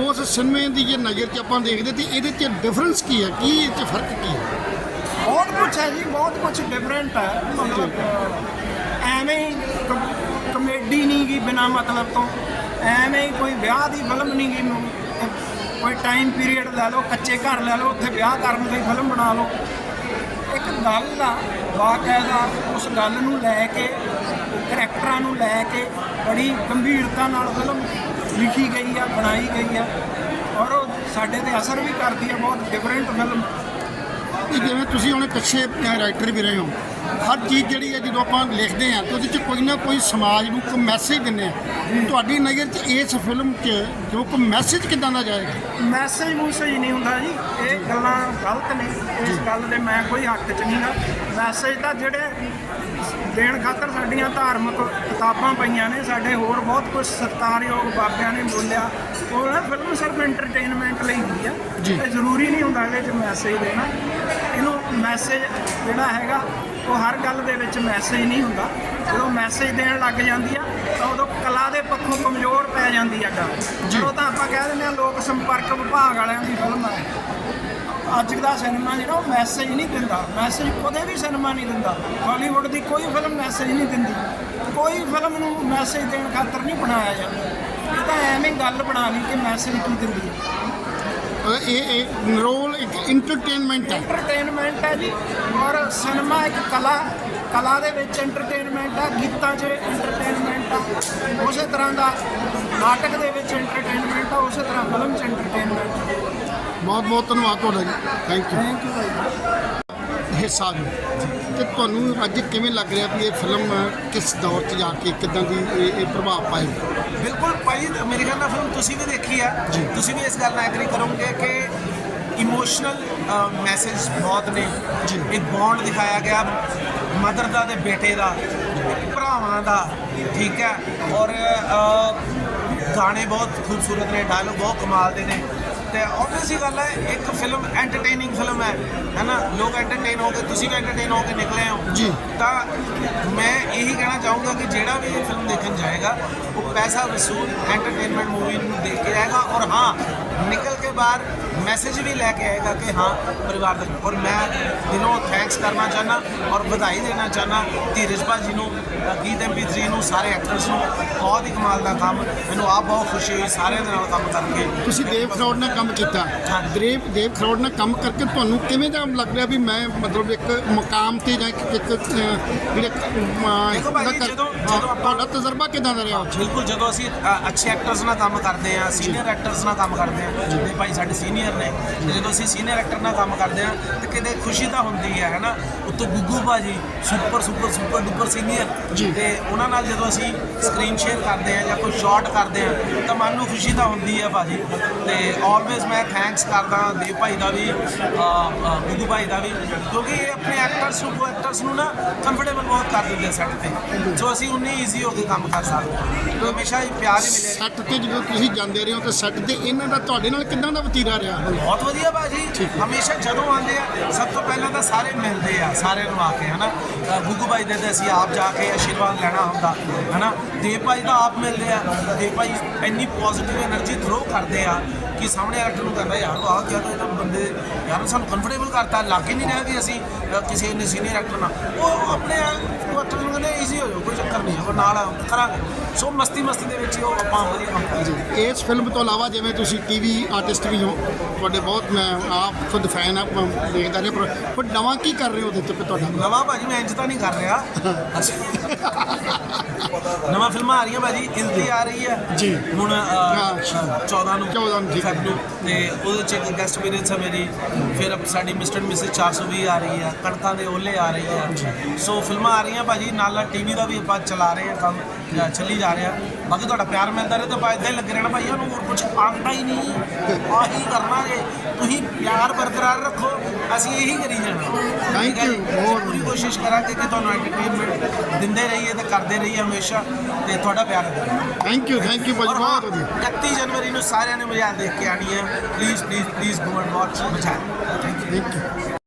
ਉਸ ਸਿਨੇਮੇ ਦੀ ਜੇ ਨਜ਼ਰ 'ਚ ਆਪਾਂ ਦੇਖਦੇ ਤੇ ਇਹਦੇ 'ਚ ਡਿਫਰੈਂਸ ਕੀ ਹੈ? ਕੀ ਇਹ 'ਚ ਫ਼ਰਕ ਕੀ ਹੈ? ਬਹੁਤ ਕੁਝ ਹੈ ਜੀ ਬਹੁਤ ਕੁਝ ਡਿਫਰੈਂਟ ਹੈ। ਮਤਲਬ ਐਵੇਂ ਕਮੇਡੀ ਨਹੀਂ ਗੀ ਬਿਨਾ ਮਤਲਬ ਤੋਂ। ਐਵੇਂ ਕੋਈ ਵਿਆਹ ਦੀ ਫਿਲਮ ਨਹੀਂ ਗੀ ਨੂੰ ਕੋਈ ਟਾਈਮ ਪੀਰੀਅਡ ਲੈ ਲਓ, ਕੱਚੇ ਘਰ ਲੈ ਲਓ, ਉੱਥੇ ਵਿਆਹ ਕਰਨ ਦੀ ਫਿਲਮ ਬਣਾ ਲਓ। ਇੱਕ ਗੱਲ ਆ ਵਾਕਾਇਦਾ ਉਸ ਗੱਲ ਨੂੰ ਲੈ ਕੇ ਕਰੈਕਟਰਾਂ ਨੂੰ ਲੈ ਕੇ ਬੜੀ ਗੰਭੀਰਤਾ ਨਾਲ ਫਿਲਮ ਲਿਖੀ ਗਈ ਆ, ਬਣਾਈ ਗਈ ਆ। ਔਰ ਉਹ ਸਾਡੇ ਤੇ ਅਸਰ ਵੀ ਕਰਦੀ ਆ, ਬਹੁਤ ਡਿਫਰੈਂਟ ਫਿਲਮ ਕਿ ਜਿਵੇਂ ਤੁਸੀਂ ਹੁਣ ਕੱਛੇ ਰਾਈਟਰ ਵੀ ਰਹੇ ਹੋ। ਹਰ ਚੀਜ਼ ਜਿਹੜੀ ਹੈ ਜਦੋਂ ਆਪਾਂ ਲਿਖਦੇ ਆ ਤੇ ਉਹਦੇ 'ਚ ਕੋਈ ਨਾ ਕੋਈ ਸਮਾਜ ਨੂੰ ਕੋਈ ਮੈਸੇਜ ਦਿੰਦੇ ਆ ਤੁਹਾਡੀ ਨਜ਼ਰ 'ਚ ਇਸ ਫਿਲਮ 'ਚ ਜੋ ਕੋਈ ਮੈਸੇਜ ਕਿੱਦਾਂ ਦਾ ਜਾਏਗਾ? ਮੈਸੇਜ ਮੂਸੇਜ ਨਹੀਂ ਹੁੰਦਾ ਜੀ। ਇਹ ਗੱਲਾਂ ਗਲਤ ਨੇ। ਇਸ ਗੱਲ ਦੇ ਮੈਂ ਕੋਈ ਹੱਕ 'ਚ ਨਹੀਂਗਾ ਮੈਸੇਜ ਤਾਂ ਜਿਹੜੇ ਦੇਣ ਖਾਤਰ ਸਾਡੀਆਂ ਧਾਰਮਿਕ ਕਿਤਾਬਾਂ ਪਈਆਂ ਨੇ ਸਾਡੇ ਹੋਰ ਬਹੁਤ ਕੁਝ ਸਤਿਕਾਰਯੋਗ ਬਾਬਿਆਂ ਨੇ ਬੋਲਿਆ। ਉਹ ਨਾ ਫਿਲਮ ਸਿਰਫ ਐਂਟਰਟੇਨਮੈਂਟ ਲਈ ਹੁੰਦੀ ਆ। ਇਹ ਜ਼ਰੂਰੀ ਨਹੀਂ ਹੁੰਦਾ ਇਹਦੇ 'ਚ ਮੈਸੇਜ ਦੇਣਾ। ਇਹਨੂੰ ਮੈਸੇਜ ਜਿਹੜਾ ਹੈਗਾ ਉਹ ਹਰ ਗੱਲ ਦੇ ਵਿੱਚ ਮੈਸੇਜ ਨਹੀਂ ਹੁੰਦਾ। ਜਦੋਂ ਮੈਸੇਜ ਦੇਣ ਲੱਗ ਜਾਂਦੀ ਆ ਤਾਂ ਉਦੋਂ ਕਲਾ ਦੇ ਪੱਖੋਂ ਕਮਜ਼ੋਰ ਪੈ ਜਾਂਦੀ ਆ ਗੱਲ। ਜਦੋਂ ਤਾਂ ਆਪਾਂ ਕਹਿ ਦਿੰਦੇ ਆ ਲੋਕ ਸੰਪਰਕ ਵਿਭਾਗ ਵਾਲਿਆਂ ਦੀ ਫਿਲਮ ਆ। ਅੱਜ ਦਾ ਸਿਨੇਮਾ ਜਿਹੜਾ ਉਹ ਮੈਸੇਜ ਨਹੀਂ ਦਿੰਦਾ। ਮੈਸੇਜ ਕਦੇ ਵੀ ਸਿਨੇਮਾ ਨਹੀਂ ਦਿੰਦਾ। ਹਾਲੀਵੁੱਡ ਦੀ ਕੋਈ ਫਿਲਮ ਮੈਸੇਜ ਨਹੀਂ ਦਿੰਦੀ। ਕੋਈ ਫਿਲਮ ਨੂੰ ਮੈਸੇਜ ਦੇਣ ਖਾਤਰ ਨਹੀਂ ਬਣਾਇਆ ਜਾਂਦਾ। ਇਹ ਤਾਂ ਐਵੇਂ ਗੱਲ ਬਣਾ ਲਈ ਕਿ ਮੈਸੇਜ ਕੀ ਦਿੰਦੀ ਹੈ ਅ, ਇਹ ਇਹ ਰੋਲ ਇੱਕ ਐਂਟਰਟੇਨਮੈਂਟ ਹੈ। ਐਂਟਰਟੇਨਮੈਂਟ ਹੈ ਜੀ। ਔਰ ਸਿਨੇਮਾ ਇੱਕ ਕਲਾ ਕਲਾ ਦੇ ਵਿੱਚ ਐਂਟਰਟੇਨਮੈਂਟ ਆ ਗੀਤਾਂ 'ਚ ਐਂਟਰਟੇਨਮੈਂਟ ਆ। ਉਸੇ ਤਰ੍ਹਾਂ ਦਾ ਨਾਟਕ ਦੇ ਵਿੱਚ ਐਂਟਰਟੇਨਮੈਂਟ ਆ। ਉਸੇ ਤਰ੍ਹਾਂ ਫਿਲਮ 'ਚ ਐਂਟਰਟੇਨਮੈਂਟ ਬਹੁਤ ਬਹੁਤ ਧੰਨਵਾਦ ਤੁਹਾਡਾ ਜੀ। ਥੈਂਕ ਯੂ ਥੈਂਕ ਯੂ ਭਾਈ ਹਿੱਸਾ ਜੋ ਤੇ ਤੁਹਾਨੂੰ ਅੱਜ ਕਿਵੇਂ ਲੱਗ ਰਿਹਾ ਵੀ ਇਹ ਫਿਲਮ ਕਿਸ ਦੌਰ 'ਚ ਜਾ ਕੇ ਕਿਦਾਂ ਦੀ ਇਹ ਇਹ ਪ੍ਰਭਾਵ ਪਾਏਗੀ ਬਿਲਕੁਲ ਭਾਈ ਮੇਰੇ ਖਿਆਲ ਨਾਲ ਫਿਲਮ ਤੁਸੀਂ ਵੀ ਦੇਖੀ ਆ। ਤੁਸੀਂ ਵੀ ਇਸ ਗੱਲ ਨਾਲ ਐਗਰੀ ਕਰੋਗੇ ਕਿ ਇਮੋਸ਼ਨਲ ਮੈਸੇਜ ਬਹੁਤ ਨੇ। ਇੱਕ ਬੌਂਡ ਦਿਖਾਇਆ ਗਿਆ ਮਦਰ ਦਾ ਤੇ ਬੇਟੇ ਦਾ ਭਰਾਵਾਂ ਦਾ ਠੀਕ ਹੈ। ਔਰ ਗਾਣੇ ਬਹੁਤ ਖੂਬਸੂਰਤ ਨੇ ਡਾਇਲੋਗ ਬਹੁਤ ਕਮਾਲ ਦੇ ਨੇ। ਤੇ ਆਬਵੀਅਸਲੀ ਗੱਲ ਹੈ ਇੱਕ ਫਿਲਮ ਐਂਟਰਟੇਨਿੰਗ ਫਿਲਮ ਹੈ ਹੈਨਾ? ਲੋਕ ਐਂਟਰਟੇਨ ਹੋ ਕੇ ਤੁਸੀਂ ਵੀ ਐਂਟਰਟੇਨ ਹੋ ਕੇ ਨਿਕਲੇ ਹੋ। ਜੀ। ਤਾਂ ਮੈਂ ਇਹੀ ਕਹਿਣਾ ਚਾਹੂੰਗਾ ਕਿ ਜਿਹੜਾ ਵੀ ਇਹ ਫਿਲਮ ਦੇਖਣ ਜਾਏਗਾ ਉਹ ਪੈਸਾ ਵਸੂਲ ਐਂਟਰਟੇਨਮੈਂਟ ਮੂਵੀ ਨੂੰ ਦੇਖ ਕੇ ਆਏਗਾ ਔਰ ਹਾਂ ਨਿਕਲ ਕੇ ਬਾਹਰ ਮੈਸੇਜ ਵੀ ਲੈ ਕੇ ਆਏਗਾ ਕਿ ਹਾਂ ਪਰਿਵਾਰ ਦਾ ਔਰ ਮੈਂ ਦਿਲੋਂ ਥੈਂਕਸ ਕਰਨਾ ਚਾਹਨਾ ਔਰ ਵਧਾਈ ਦੇਣਾ ਚਾਹਨਾ ਧੀਰਜ ਭਾਜੀ ਨੂੰ ਗੀਤ MP3 ਨੂੰ ਸਾਰੇ ਐਕਟਰਸ ਨੂੰ। ਬਹੁਤ ਹੀ ਕਮਾਲ ਦਾ ਕੰਮ ਮੈਨੂੰ ਆਪ ਬਹੁਤ ਖੁਸ਼ੀ ਹੋਈ ਸਾਰਿਆਂ ਦੇ ਨਾਲ ਕੰਮ ਕਰਕੇ। ਤੁਸੀਂ ਦੇਵ ਖਰੋੜ ਨਾਲ ਕੰਮ ਕੀਤਾ। ਦੇਵ ਦੇਵ ਖਰੋੜ ਨਾਲ ਕੰਮ ਕਰਕੇ ਤੁਹਾਨੂੰ ਕਿਵੇਂ ਦਾ ਲੱਗ ਰਿਹਾ ਵੀ ਮੈਂ ਮਤਲਬ ਇੱਕ ਮਕਾਮ ਤੇ ਜਾਂ ਇੱਕ ਜਿਹੜੇ ਜੀ, ਤੁਹਾਡਾ ਤਜਰਬਾ ਕਿਦਾਂ ਦਾ ਰਿਹਾ? ਬਿਲਕੁਲ ਜਦੋਂ ਅਸੀਂ ਅੱਛੇ ਐਕਟਰਸ ਨਾਲ ਕੰਮ ਕਰਦੇ ਆ ਸੀਨੀਅਰ ਐਕਟਰਸ ਨਾਲ ਕੰਮ ਕਰਦੇ ਆ ਜਿਵੇਂ ਭਾਈ ਸਾਡੇ ਸੀਨੀਅਰ ਨੇ ਤੇ ਜਦੋਂ ਅਸੀਂ ਸੀਨੀਅਰ ਐਕਟਰ ਨਾਲ ਕੰਮ ਕਰਦੇ ਹਾਂ, ਤੇ ਕਿਤੇ ਖੁਸ਼ੀ ਤਾਂ ਹੁੰਦੀ ਹੈ ਹੈਨਾ ਉੱਤੋਂ ਗੁੱਗੂ ਭਾਜੀ super super super duper senior. ਤੇ ਉਹਨਾਂ ਨਾਲ ਜਦੋਂ ਅਸੀਂ ਸਕਰੀਨ ਸ਼ੇਅਰ ਕਰਦੇ ਆ ਜਾਂ ਕੋਈ ਸ਼ਾਟ ਕਰਦੇ ਆ ਤਾਂ ਮਨ ਨੂੰ ਖੁਸ਼ੀ ਤਾਂ ਹੁੰਦੀ ਹੈ ਭਾਜੀ। ਤੇ ਆਲਵੇਜ਼ ਮੈਂ ਥੈਂਕਸ ਕਰਦਾ ਦੇਵ ਭਾਈ ਦਾ ਵੀ ਗੁੱਗੂ ਭਾਈ ਦਾ ਵੀ ਕਿਉਂਕਿ ਇਹ ਆਪਣੇ ਐਕਟਰਸ ਨੂੰ ਕੋ ਐਕਟਰਸ ਨੂੰ ਨਾ ਕੰਫਰਟੇਬਲ ਬਹੁਤ ਕਰ ਦਿੰਦੇ ਸੈੱਟ ਤੇ। ਸੋ ਅਸੀਂ ਉਨੀ ਈਜ਼ੀ ਹੋ ਕੇ ਕੰਮ ਕਰ ਸਕਦੇ ਹਾਂ। ਤੇ ਹਮੇਸ਼ਾ ਹੀ ਪਿਆਰ ਹੀ ਮਿਲੇਗਾ ਸੈੱਟ ਤੇ ਜਦੋਂ ਤੁਸੀਂ ਜਾਂਦੇ ਰਹੇ ਹੋ ਤੇ ਸੈੱਟ ਤੇ ਇਹਨਾਂ ਦਾ ਤੁਹਾਡੇ ਨਾਲ ਕਿਦਾਂ ਦਾ ਵਤੀਰਾ ਰਿਹਾ? ਬਹੁਤ ਵਧੀਆ ਬਾਜੀ ਹਮੇਸ਼ਾ ਜਦੋਂ ਆਉਂਦੇ ਆ ਸਭ ਤੋਂ ਪਹਿਲਾਂ ਤਾਂ ਸਾਰੇ ਮਿਲਦੇ ਆ ਸਾਰਿਆਂ ਨੂੰ ਆ ਕੇ, ਹਨਾ? ਗੁੱਗੂ ਭਾਈ ਦੇ ਤਾਂ ਅਸੀਂ ਆਪ ਜਾ ਕੇ ਆਸ਼ੀਰਵਾਦ ਲੈਣਾ ਹੁੰਦਾ, ਹਨਾ? ਦੇਵ ਭਾਈ ਦਾ ਆਪ ਮਿਲਦੇ ਆ ਦੇਵ ਭਾਈ ਇੰਨੀ ਪੋਜ਼ਿਟਿਵ એનર્ਜੀ ਥਰੋ ਕਰਦੇ ਆ ਕਿ ਸਾਹਮਣੇ ਐਕਟਰ ਨੂੰ ਕਹਿੰਦਾ ਯਾਰ ਆਹ ਕਿਹਾ ਤਾਂ ਇਹ ਤਾਂ ਬੰਦੇ ਯਾਰ ਸਾਨੂੰ ਕੰਫਰਟੇਬਲ ਕਰਤਾ ਲੱਗ ਹੀ ਨਹੀਂ ਰਿਹਾ ਵੀ ਅਸੀਂ ਕਿਸੇ ਨੇ ਸੀਨੀਅਰ ਐਕਟਰ ਨਾਲ। ਉਹ ਆਪਣੇ ਉਹ ਐਕਟਰ ਨੂੰ ਕਹਿੰਦੇ ਈਜ਼ੀ ਹੋ ਜਾਓ ਕੋਈ ਚੱਕਰ ਨਹੀਂ ਉਹ ਨਾਲ ਆ, ਕਰਾਂਗੇ। ਸੋ ਮਸਤੀ ਮਸਤੀ ਦੇ ਵਿੱਚ ਉਹ ਆਪਾਂ ਵਧੀਆ ਕੰਮ ਕਰਦੇ ਇਸ ਫਿਲਮ ਤੋਂ ਇਲਾਵਾ ਜਿਵੇਂ ਤੁਸੀਂ ਟੀਵੀ ਆਰਟਿਸਟ ਵੀ ਹੋ ਤੁਹਾਡੇ ਬਹੁਤ ਮੈਂ ਆਪ ਖੁਦ ਫੈਨ ਆ ਦੇਖਦਾ ਰਿਹਾ ਪਰ ਪਰ ਨਵਾਂ ਕੀ ਕਰ ਰਹੇ ਹੋ ਉਹਦੇ ਤੇ ਤੁਹਾਡਾ? ਨਵਾਂ ਭਾਜੀ ਮੈਂ ਇੰਜ ਤਾਂ ਨਹੀਂ ਕਰ ਰਿਹਾ। ਨਵਾਂ ਫਿਲਮਾਂ ਆ ਰਹੀਆਂ ਭਾਜੀ ਇੰਦੀ ਆ ਰਹੀ ਹੈ। ਜੀ। ਹੁਣ ਹਾਂ, 14 ਨੂੰ 14 ਨੂੰ, ਠੀਕ ਹੈ। ਫੈਬ ਨੂੰ ਤੇ ਉਹਦੇ ਚ ਇੱਕ ਗੈਸਟ ਅਪੀਅਰੈਂਸ ਹੈ ਮੇਰੀ। ਫਿਰ ਸਾਡੀ ਮਿਸਟਰ ਮਿਸਿਸ 420 ਆ ਰਹੀ ਹੈ ਕਣਕਾਂ ਦੇ ਓਲੇ ਆ ਰਹੀ ਹੈ ਸੋ ਫਿਲਮਾਂ ਆ ਰਹੀਆਂ ਭਾਜੀ ਨਾਲ ਨਾਲ ਟੀਵੀ ਦਾ ਵੀ ਆਪਾਂ ਚਲਾ ਰਹੇ ਹਾਂ ਕੰਮ। ਚੱਲੀ ਜਾ ਰਿਹਾ। ਬਾਕੀ ਤੁਹਾਡਾ ਪਿਆਰ ਮਿਲਦਾ ਰਹੇ ਤਾਂ ਆਪਾਂ ਇਦਾਂ ਹੀ ਲੱਗੇ ਰਹਿਣਾ ਭਾਈ ਉਹਨੂੰ ਹੋਰ ਕੁਝ ਆਉਂਦਾ ਹੀ ਨਹੀਂ। ਆਹੀ ਕਰਨਾ ਜੇ ਤੁਸੀਂ ਪਿਆਰ ਬਰਕਰਾਰ ਰੱਖੋ। ਅਸੀਂ ਇਹੀ ਕਰੀ ਜਾਣਾ। Thank you, ਬਹੁਤ ਪੂਰੀ ਕੋਸ਼ਿਸ਼ ਕਰਾਂਗੇ ਕਿ ਤੁਹਾਨੂੰ ਐਂਟਰਟੇਨਮੈਂਟ ਦਿੰਦੇ ਰਹੀਏ ਤੇ ਕਰਦੇ ਰਹੀਏ ਹਮੇਸ਼ਾ। ਤੇ ਤੁਹਾਡਾ ਪਿਆਰ ਥੈਂਕ ਯੂ ਥੈਂਕ ਯੂ ਹਾਂ ਬਹੁਤ ਵਧੀਆ। 31 ਜਨਵਰੀ ਨੂੰ ਸਾਰਿਆਂ ਨੇ ਮਜ਼ਾਕ ਦੇਖ ਕੇ ਆਣੀ ਹੈ। Please please please go and watch thank you thank you